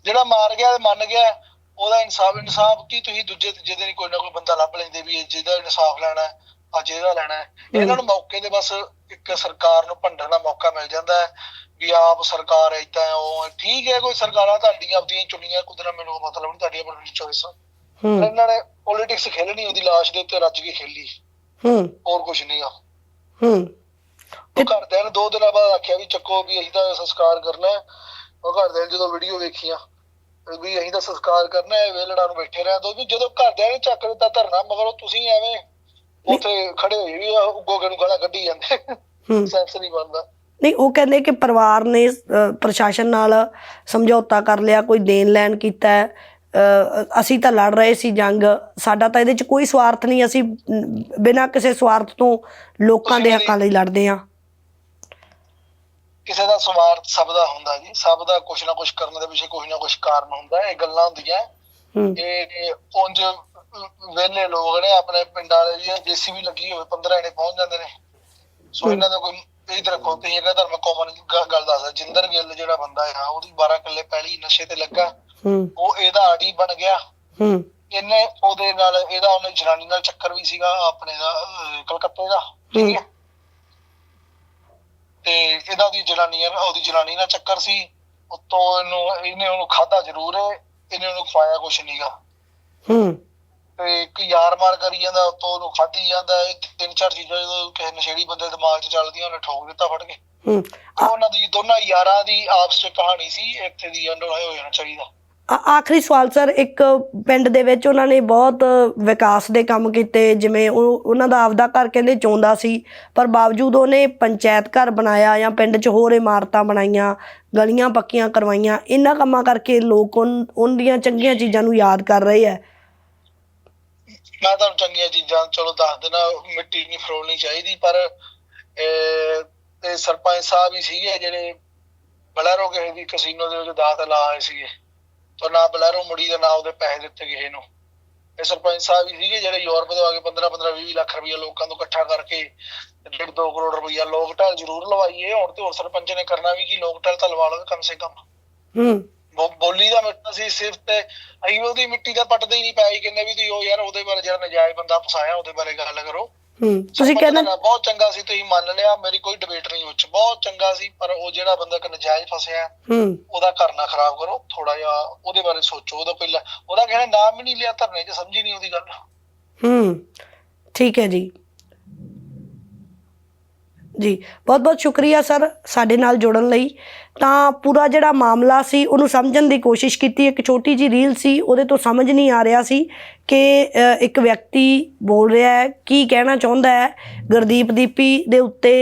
ਜਿਹੜਾ ਮਾਰ ਗਿਆ ਤੇ ਮੰਨ ਗਿਆ ਉਹਦਾ ਇਨਸਾਫ ਇਨਸਾਫ ਕੀ ਤੁਸੀਂ ਦੂਜੇ ਤੀਜੇ ਦਿਨ ਹੀ ਕੋਈ ਨਾ ਕੋਈ ਬੰਦਾ ਲੱਭ ਲੈਂਦੇ ਵੀ ਜਿਹਦਾ ਇਨਸਾਫ ਲੈਣਾ ਹੈ, ਅੱਜ ਇਹਦਾ ਲੈਣਾ ਇਹਨਾਂ ਨੂੰ ਮੌਕੇ ਤੇ ਬਸ ਇੱਕ ਸਰਕਾਰ ਨੂੰ ਭੰਡਣ ਦਾ ਮੌਕਾ ਮਿਲ ਜਾਂਦਾ ਹੈ ਵੀ ਆਪ ਸਰਕਾਰ ਹੈ, ਉਹ। ਠੀਕ ਹੈ ਕੋਈ ਸਰਕਾਰਾਂ ਤੁਹਾਡੀਆਂ ਆਪਦੀਆਂ ਚੁਣੀਆਂ ਕੁਦਰਤ ਮੈਨੂੰ ਮਤਲਬ ਨਹੀਂ ਤੁਹਾਡੀ ਆਪਣੀ ਚੋਇਸ ਹੂੰ। ਇਹਨਾਂ ਨੇ ਪੋਲਿਟਿਕਸ ਖੇਲਣੀ ਉਹਦੀ ਲਾਸ਼ ਦੇ ਉੱਤੇ ਰੱਜ ਕੇ ਖੇਲੀ। ਹੂੰ। ਹੋਰ ਕੁਝ ਨਹੀਂ ਆ। ਹੂੰ। ਉਹ ਘਰਦਿਆਂ ਨੇ ਦੋ ਦਿਨਾਂ ਬਾਅਦ ਆਖਿਆ ਵੀ ਚੱਕੋ ਵੀ ਅਸੀਂ ਤਾਂ ਸੰਸਕਾਰ ਕਰਨਾ ਹੈ। ਉਹ ਘਰਦਿਆਂ ਨੇ ਜਦੋਂ ਵੀਡੀਓ ਵੇਖੀਆਂ ਵੀ ਅਸੀਂ ਤਾਂ ਸੰਸਕਾਰ ਕਰਨਾ ਹੈ ਵੇਲੜਾ ਨੂੰ ਬੈਠੇ ਰਹਿ ਦੋ ਵੀ ਜਦੋਂ ਘਰਦਿਆਂ ਨੇ ਚੱਕ ਦਿੱਤਾ ਧਰਨਾ ਮਗਰ ਤੁਸੀਂ ਐਵੇਂ ਉੱਥੇ ਖੜੇ ਹੋਏ ਵੀ ਗੋਗੇ ਨੂੰ ਗਾਲਾਂ ਕੱਢੀ ਜਾਂਦੇ। ਸੈਂਸ ਨਹੀਂ ਬਣਦਾ। ਨਹੀਂ ਉਹ ਕਹਿੰਦੇ ਕਿ ਪਰਿਵਾਰ ਨੇ ਪ੍ਰਸ਼ਾਸਨ ਨਾਲ ਸਮਝੌਤਾ ਕਰ ਲਿਆ ਕੋਈ ਦੇਣ ਲੈਣ ਕੀਤਾ ਅਸੀਂ ਤਾਂ ਲੜ ਰਹੇ ਸੀ ਜੰਗ। ਸਾਡਾ ਤਾਂ ਇਹਦੇ 'ਚ ਕੋਈ ਸਵਾਰਥ ਨਹੀਂ ਅਸੀਂ ਬਿਨਾਂ ਕਿਸੇ ਸਵਾਰਥ ਤੋਂ ਲੋਕਾਂ ਦੇ ਹੱਕਾਂ ਲਈ ਲੜਦੇ ਹਾਂ। ਕਿਸੇ ਦਾ ਸਵਾਰਥ ਸਭ ਦਾ ਹੁੰਦਾ ਜੀ। ਸਭ ਦਾ ਕੁਛ ਨਾ ਕੁਛ ਕਰਨ ਦੇ ਪਿੱਛੇ ਕੁਛ ਨਾ ਕੁਛ ਕਾਰਨ ਹੁੰਦਾ। ਇਹ ਗੱਲਾਂ ਹੁੰਦੀਆਂ। ਇਹ ਉਂਝ ਵੇਲੇ ਲੋਕ ਨੇ ਆਪਣੇ ਪਿੰਡਾਂ ਵਾਲੇ ਜੀ ਜੀਸੀਬੀ ਲੱਗੀ ਹੋਵੇ 15 ਜਣੇ ਪਹੁੰਚ ਜਾਂਦੇ ਨੇ। ਸੋ ਇਹਨਾਂ ਦਾ ਕੋਈ ਇਧਰ ਰੱਖੋ ਤੇ ਇਹਦਾ ਧਰਮ ਕੋਮਨ ਗੱਲ ਦੱਸਦਾ ਜਿੰਦਰ ਗਿੱਲ ਜਿਹੜਾ ਬੰਦਾ ਆ ਉਹਦੀ 12 ਕਿੱਲੇ ਪਹਿਲੀ ਨਸ਼ੇ ਤੇ ਲੱਗਾ। ਹੂੰ। ਉਹ ਇਹਦਾ ਆੜੀ ਬਣ ਗਿਆ। ਹੂੰ। ਇਹਨੇ ਉਹਦੇ ਨਾਲ ਇਹਦਾ ਉਹਨੇ ਜਨਾਨੀ ਨਾਲ ਚੱਕਰ ਵੀ ਸੀਗਾ ਆਪਣੇ ਦਾ ਕਲਕੱਤੇ ਦਾ। ਠੀਕ ਹੈ। ਤੇ ਇਹਦਾ ਉਹਦੀ ਜਨਾਨੀ ਨਾਲ ਉਹਦੀ ਜਨਾਨੀ ਨਾਲ ਚੱਕਰ ਸੀ। ਉਤੋਂ ਇਹਨੂੰ ਇਹਨੇ ਉਹਨੂੰ ਖਾਦਾ ਜ਼ਰੂਰ ਹੈ ਇਹਨੇ ਉਹਨੂੰ ਖਵਾਇਆ ਕੁਛ ਨਹੀਂਗਾ ਹੂੰ। ਤੇ ਇੱਕ ਯਾਰ ਮਾਰ ਕਰੀ ਜਾਂਦਾ ਉਤੋਂ ਉਹਨੂੰ ਖਾਧੀ ਜਾਂਦਾ ਇਹ ਤਿੰਨ ਚਾਰ ਚੀਜ਼ਾਂ ਜਦੋਂ ਕਿਸੇ ਨਸ਼ੇੜੀ ਬੰਦੇ ਦੇ ਦਿਮਾਗ 'ਚ ਚੱਲਦੀਆਂ ਉਹਨੇ ਠੋਕ ਦਿੱਤਾ ਫੜ ਕੇ। ਹੂੰ ਉਹਨਾਂ ਦੀ ਦੋਨਾਂ ਯਾਰਾਂ ਦੀ ਆਪਸ 'ਚ ਕਹਾਣੀ ਸੀ ਇੱਥੇ ਦੀ ਐਂਡ ਹੋਇਆ ਹੋ ਜਾਣਾ ਚਾਹੀਦਾ ਆ- ਆਖਰੀ ਸਵਾਲ ਸਰ ਇੱਕ ਪਿੰਡ ਦੇ ਵਿੱਚ ਉਹਨਾਂ ਨੇ ਬਹੁਤ ਵਿਕਾਸ ਦੇ ਕੰਮ ਕੀਤੇ ਜਿਵੇਂ ਉਹ ਉਹਨਾਂ ਦਾ ਆਪਦਾ ਘਰ ਕਹਿੰਦੇ ਚਾਹੁੰਦਾ ਸੀ ਪਰ ਬਾਵਜੂਦ ਉਹਨੇ ਪੰਚਾਇਤ ਘਰ ਬਣਾਇਆ ਜਾਂ ਪਿੰਡ 'ਚ ਹੋਰ ਇਮਾਰਤਾਂ ਬਣਾਈਆਂ ਗਲੀਆਂ ਪੱਕੀਆਂ ਕਰਵਾਈਆਂ ਇਹਨਾਂ ਕੰਮਾਂ ਕਰਕੇ ਲੋਕ ਉਹਨਾਂ ਦੀਆਂ ਚੰਗੀਆਂ ਚੀਜ਼ਾਂ ਨੂੰ ਯਾਦ ਕਰ ਰਹੇ ਆ। ਮੈਂ ਤੁਹਾਨੂੰ ਚੰਗੀਆਂ ਚੀਜ਼ਾਂ ਚਲੋ ਦੱਸ ਦੇਣਾ ਮਿੱਟੀ ਨਹੀਂ ਫਰੋਲਣੀ ਚਾਹੀਦੀ, ਪਰ ਇਹ ਸਰਪੰਚ ਸਾਹਿਬ ਹੀ ਸੀਗੇ ਜਿਹੜੇ ਬਲੈਰੋ ਕਿਸੇ ਦੀ ਕਸੀਨੋ ਦੇ ਵਿੱਚ ਦਾਤ ਲਾ ਆਏ ਸੀਗੇ। ਤਾਂ ਨਾ ਬਲੈਰੋ ਮੁੜੀ ਦਾ ਨਾ ਉਹਦੇ ਪੈਸੇ ਦਿੱਤੇ ਕਿਸੇ ਨੂੰ। ਇਹ ਸਰਪੰਚ ਸਾਹਿਬ ਹੀ ਸੀਗੇ ਜਿਹੜੇ ਯੂਰਪ ਤੋਂ ਆ ਕੇ 15 15 20 ਲੱਖ ਰੁਪਇਆ ਲੋਕਾਂ ਤੋਂ ਇਕੱਠਾ ਕਰਕੇ ਡੇਢ ਦੋ ਕਰੋੜ ਰੁਪਇਆ ਲੋਕ ਢਾਲ ਜ਼ਰੂਰ ਲਵਾਈਏ। ਹੁਣ ਤੇ ਹੋਰ ਸਰਪੰਚ ਨੇ ਕਰਨਾ ਵੀ ਕੀ, ਲੋਕ ਢਾਲ ਤਾਂ ਲਵਾ ਲਓ ਕਮ ਸੇ ਕਮ। ਹੂੰ। ਬੋਲੀ ਦਾ ਮਿੱਟਾ ਸੀ ਸਿਰਫ ਤੇ ਅਸੀਂ ਉਹਦੀ ਮਿੱਟੀ ਦਾ ਪੱਟਦੇ ਹੀ ਨਹੀਂ ਪਾਈ ਕਿੰਨੇ ਵੀ ਤੁਸੀਂ ਉਹ ਯਾਰ ਉਹਦੇ ਬਾਰੇ ਜਿਹੜਾ ਨਜਾਇਜ਼ ਬੰਦਾ ਫਸਾਇਆ ਉਹਦੇ ਬਾਰੇ ਗੱਲ ਕਰੋ। ਹੂੰ ਤੁਸੀਂ ਕਹਿੰਦੇ ਦਾ ਬਹੁਤ ਚੰਗਾ ਸੀ ਤੁਸੀਂ ਮੰਨ ਲਿਆ ਮੇਰੀ ਕੋਈ ਡਿਬੇਟ ਨਹੀਂ ਉੱਚ ਬਹੁਤ ਚੰਗਾ ਸੀ ਪਰ ਉਹ ਜਿਹੜਾ ਬੰਦਾ ਕਿ ਨਜਾਇਜ਼ ਫਸਿਆ ਹੂੰ। ਉਹਦਾ ਕਰਨਾ ਖਰਾਬ ਕਰੋ ਥੋੜਾ ਜਿਹਾ ਉਹਦੇ ਬਾਰੇ ਸੋਚੋ ਉਹਦਾ ਕੋਈ ਲ- ਉਹਦਾ ਕਹਿੰਦੇ ਨਾਮ ਹੀ ਨਹੀਂ ਲਿਆ ਧਰਨੇ 'ਚ ਸਮਝੀ ਨਹੀਂ ਉਹਦੀ ਗੱਲ। ਹੂੰ ਠੀਕ ਹੈ ਜੀ। ਜੀ ਬਹੁਤ ਬਹੁਤ ਸ਼ੁਕਰੀਆ, ਸਰ, ਸਾਡੇ ਨਾਲ ਜੁੜਨ ਲਈ। ਤਾਂ ਪੂਰਾ ਜਿਹੜਾ ਮਾਮਲਾ ਸੀ, ਉਹਨੂੰ ਸਮਝਣ ਦੀ ਕੋਸ਼ਿਸ਼ ਕੀਤੀ। ਇੱਕ ਛੋਟੀ ਜੀ ਰੀਲ ਸੀ, ਉਹਦੇ ਤੋਂ ਸਮਝ ਨਹੀਂ ਆ ਰਿਹਾ ਸੀ ਕਿ ਇੱਕ ਵਿਅਕਤੀ ਬੋਲ ਰਿਹਾ ਹੈ, ਕੀ ਕਹਿਣਾ ਚਾਹੁੰਦਾ ਹੈ। ਗੁਰਦੀਪ ਦੀਪੀ ਦੇ ਉੱਤੇ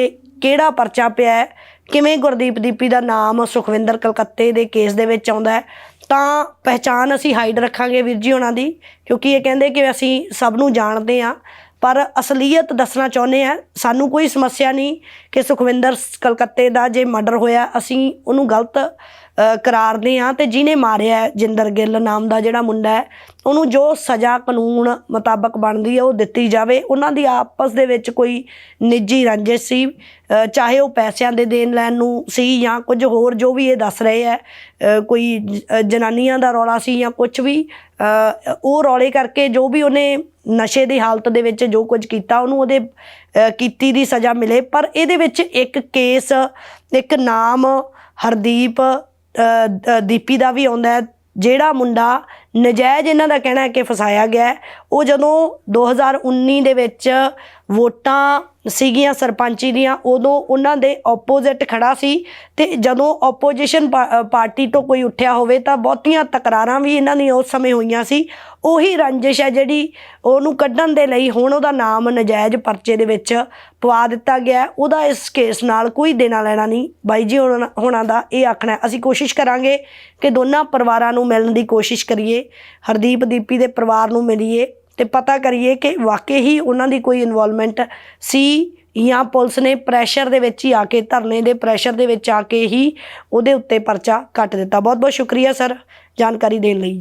ਕਿਹੜਾ ਪਰਚਾ ਪਿਆ ਹੈ? ਕਿਵੇਂ ਗੁਰਦੀਪ ਦੀਪੀ ਦਾ ਨਾਮ ਸੁਖਵਿੰਦਰ ਕਲਕੱਤੇ ਦੇ ਕੇਸ ਦੇ ਵਿੱਚ ਆਉਂਦਾ ਹੈ? ਤਾਂ ਪਹਿਚਾਨ ਅਸੀਂ ਹਾਈਡ ਰੱਖਾਂਗੇ ਵੀਰ ਜੀ ਉਹਨਾਂ ਦੀ, ਕਿਉਂਕਿ ਇਹ ਕਹਿੰਦੇ ਕਿ ਅਸੀਂ ਸਭ ਨੂੰ ਜਾਣਦੇ ਹਾਂ। ਪਰ ਅਸਲੀਅਤ ਦੱਸਣਾ ਚਾਹੁੰਦੇ ਆ ਸਾਨੂੰ ਕੋਈ ਸਮੱਸਿਆ ਨਹੀਂ ਕਿ ਸੁਖਵਿੰਦਰ ਕਲਕੱਤੇ ਦਾ ਜੇ ਮਰਡਰ ਹੋਇਆ, ਅਸੀਂ ਉਹਨੂੰ ਗਲਤ ਕਰਾਰਦੇ ਆ ਤੇ ਜਿਹਨੇ ਮਾਰਿਆ ਜਿੰਦਰ ਗਿੱਲ ਨਾਮ ਦਾ ਜਿਹੜਾ ਮੁੰਡਾ ਹੈ, ਉਹਨੂੰ ਜੋ ਸਜ਼ਾ ਕਾਨੂੰਨ ਮੁਤਾਬਕ ਬਣਦੀ ਹੈ, ਉਹ ਦਿੱਤੀ ਜਾਵੇ। ਉਹਨਾਂ ਦੀ ਆਪਸ ਦੇ ਵਿੱਚ ਕੋਈ ਨਿੱਜੀ ਰੰਜਿਸ਼ ਸੀ ਚਾਹੇ ਉਹ ਪੈਸਿਆਂ ਦੇ ਦੇਣ ਲੈਣ ਨੂੰ ਸੀ ਜਾਂ ਕੁਝ ਹੋਰ ਜੋ ਵੀ ਇਹ ਦੱਸ ਰਹੇ ਹੈ ਕੋਈ ਜਨਾਨੀਆਂ ਦਾ ਰੌਲਾ ਸੀ ਜਾਂ ਕੁਝ ਵੀ ਉਹ ਰੌਲੇ ਕਰਕੇ ਜੋ ਵੀ ਉਹਨੇ ਨਸ਼ੇ ਦੀ ਹਾਲਤ ਦੇ ਵਿੱਚ ਜੋ ਕੁਝ ਕੀਤਾ, ਉਹਨੂੰ ਉਹਦੇ ਕੀਤੀ ਦੀ ਸਜ਼ਾ ਮਿਲੇ। ਪਰ ਇਹਦੇ ਵਿੱਚ ਇੱਕ ਕੇਸ, ਇੱਕ ਨਾਮ, ਹਰਦੀਪ ਦੀਪੀ ਦਾ ਵੀ ਆਉਂਦਾ ਜਿਹੜਾ ਮੁੰਡਾ ਨਜਾਇਜ਼ ਇਹਨਾਂ ਦਾ ਕਹਿਣਾ ਕਿ ਫਸਾਇਆ ਗਿਆ ਉਹ ਜਦੋਂ 2019 ਦੇ ਵਿੱਚ ਵੋਟਾਂ ਸੀਗੀਆਂ ਸਰਪੰਚੀ ਦੀਆਂ, ਉਦੋਂ ਉਹਨਾਂ ਦੇ ਆਪੋਜ਼ਿਟ ਖੜਾ ਸੀ ਤੇ ਜਦੋਂ ਆਪੋਜੀਸ਼ਨ ਪਾਰਟੀ ਤੋਂ ਕੋਈ ਉੱਠਿਆ ਹੋਵੇ ਤਾਂ ਬਹੁਤੀਆਂ ਤਕਰਾਰਾਂ ਵੀ ਇਹਨਾਂ ਦੀਆਂ ਉਸ ਸਮੇਂ ਹੋਈਆਂ ਸੀ। ਉਹੀ ਰੰਜਿਸ਼ ਹੈ ਜਿਹੜੀ ਉਹਨੂੰ ਕੱਢਣ ਦੇ ਲਈ ਹੁਣ ਉਹਦਾ ਨਾਮ ਨਜਾਇਜ਼ ਪਰਚੇ ਦੇ ਵਿੱਚ ਪਵਾ ਦਿੱਤਾ ਗਿਆ ਉਹਦਾ ਇਸ ਕੇਸ ਨਾਲ ਕੋਈ ਦੇਣਾ ਲੈਣਾ ਨਹੀਂ। ਬਾਈ ਜੀ, ਉਹਨਾਂ ਹੋਣਾ ਦਾ ਇਹ ਆਖਣਾ ਅਸੀਂ ਕੋਸ਼ਿਸ਼ ਕਰਾਂਗੇ ਕਿ ਦੋਨਾਂ ਪਰਿਵਾਰਾਂ ਨੂੰ ਮਿਲਣ ਦੀ ਕੋਸ਼ਿਸ਼ ਕਰੀਏ, ਹਰਦੀਪ, ਦੀਪੀ ਦੇ ਪਰਿਵਾਰ ਨੂੰ ਮਿਲੀਏ। ਤੇ ਪਤਾ ਕਰੀਏ ਕਿ ਵਾਕਈ ਹੀ ਉਹਨਾਂ ਦੀ ਕੋਈ ਇਨਵੋਲਵਮੈਂਟ ਸੀ ਜਾਂ ਪੁਲਿਸ ਨੇ ਪ੍ਰੈਸ਼ਰ ਦੇ ਵਿੱਚ ਹੀ ਆ ਕੇ, ਧਰਨੇ ਦੇ ਪ੍ਰੈਸ਼ਰ ਦੇ ਵਿੱਚ ਆ ਕੇ ਹੀ ਉਹਦੇ ਉੱਤੇ ਪਰਚਾ ਕੱਟ ਦਿੱਤਾ। ਬਹੁਤ ਬਹੁਤ ਸ਼ੁਕਰੀਆ, ਸਰ, ਜਾਣਕਾਰੀ ਦੇਣ ਲਈ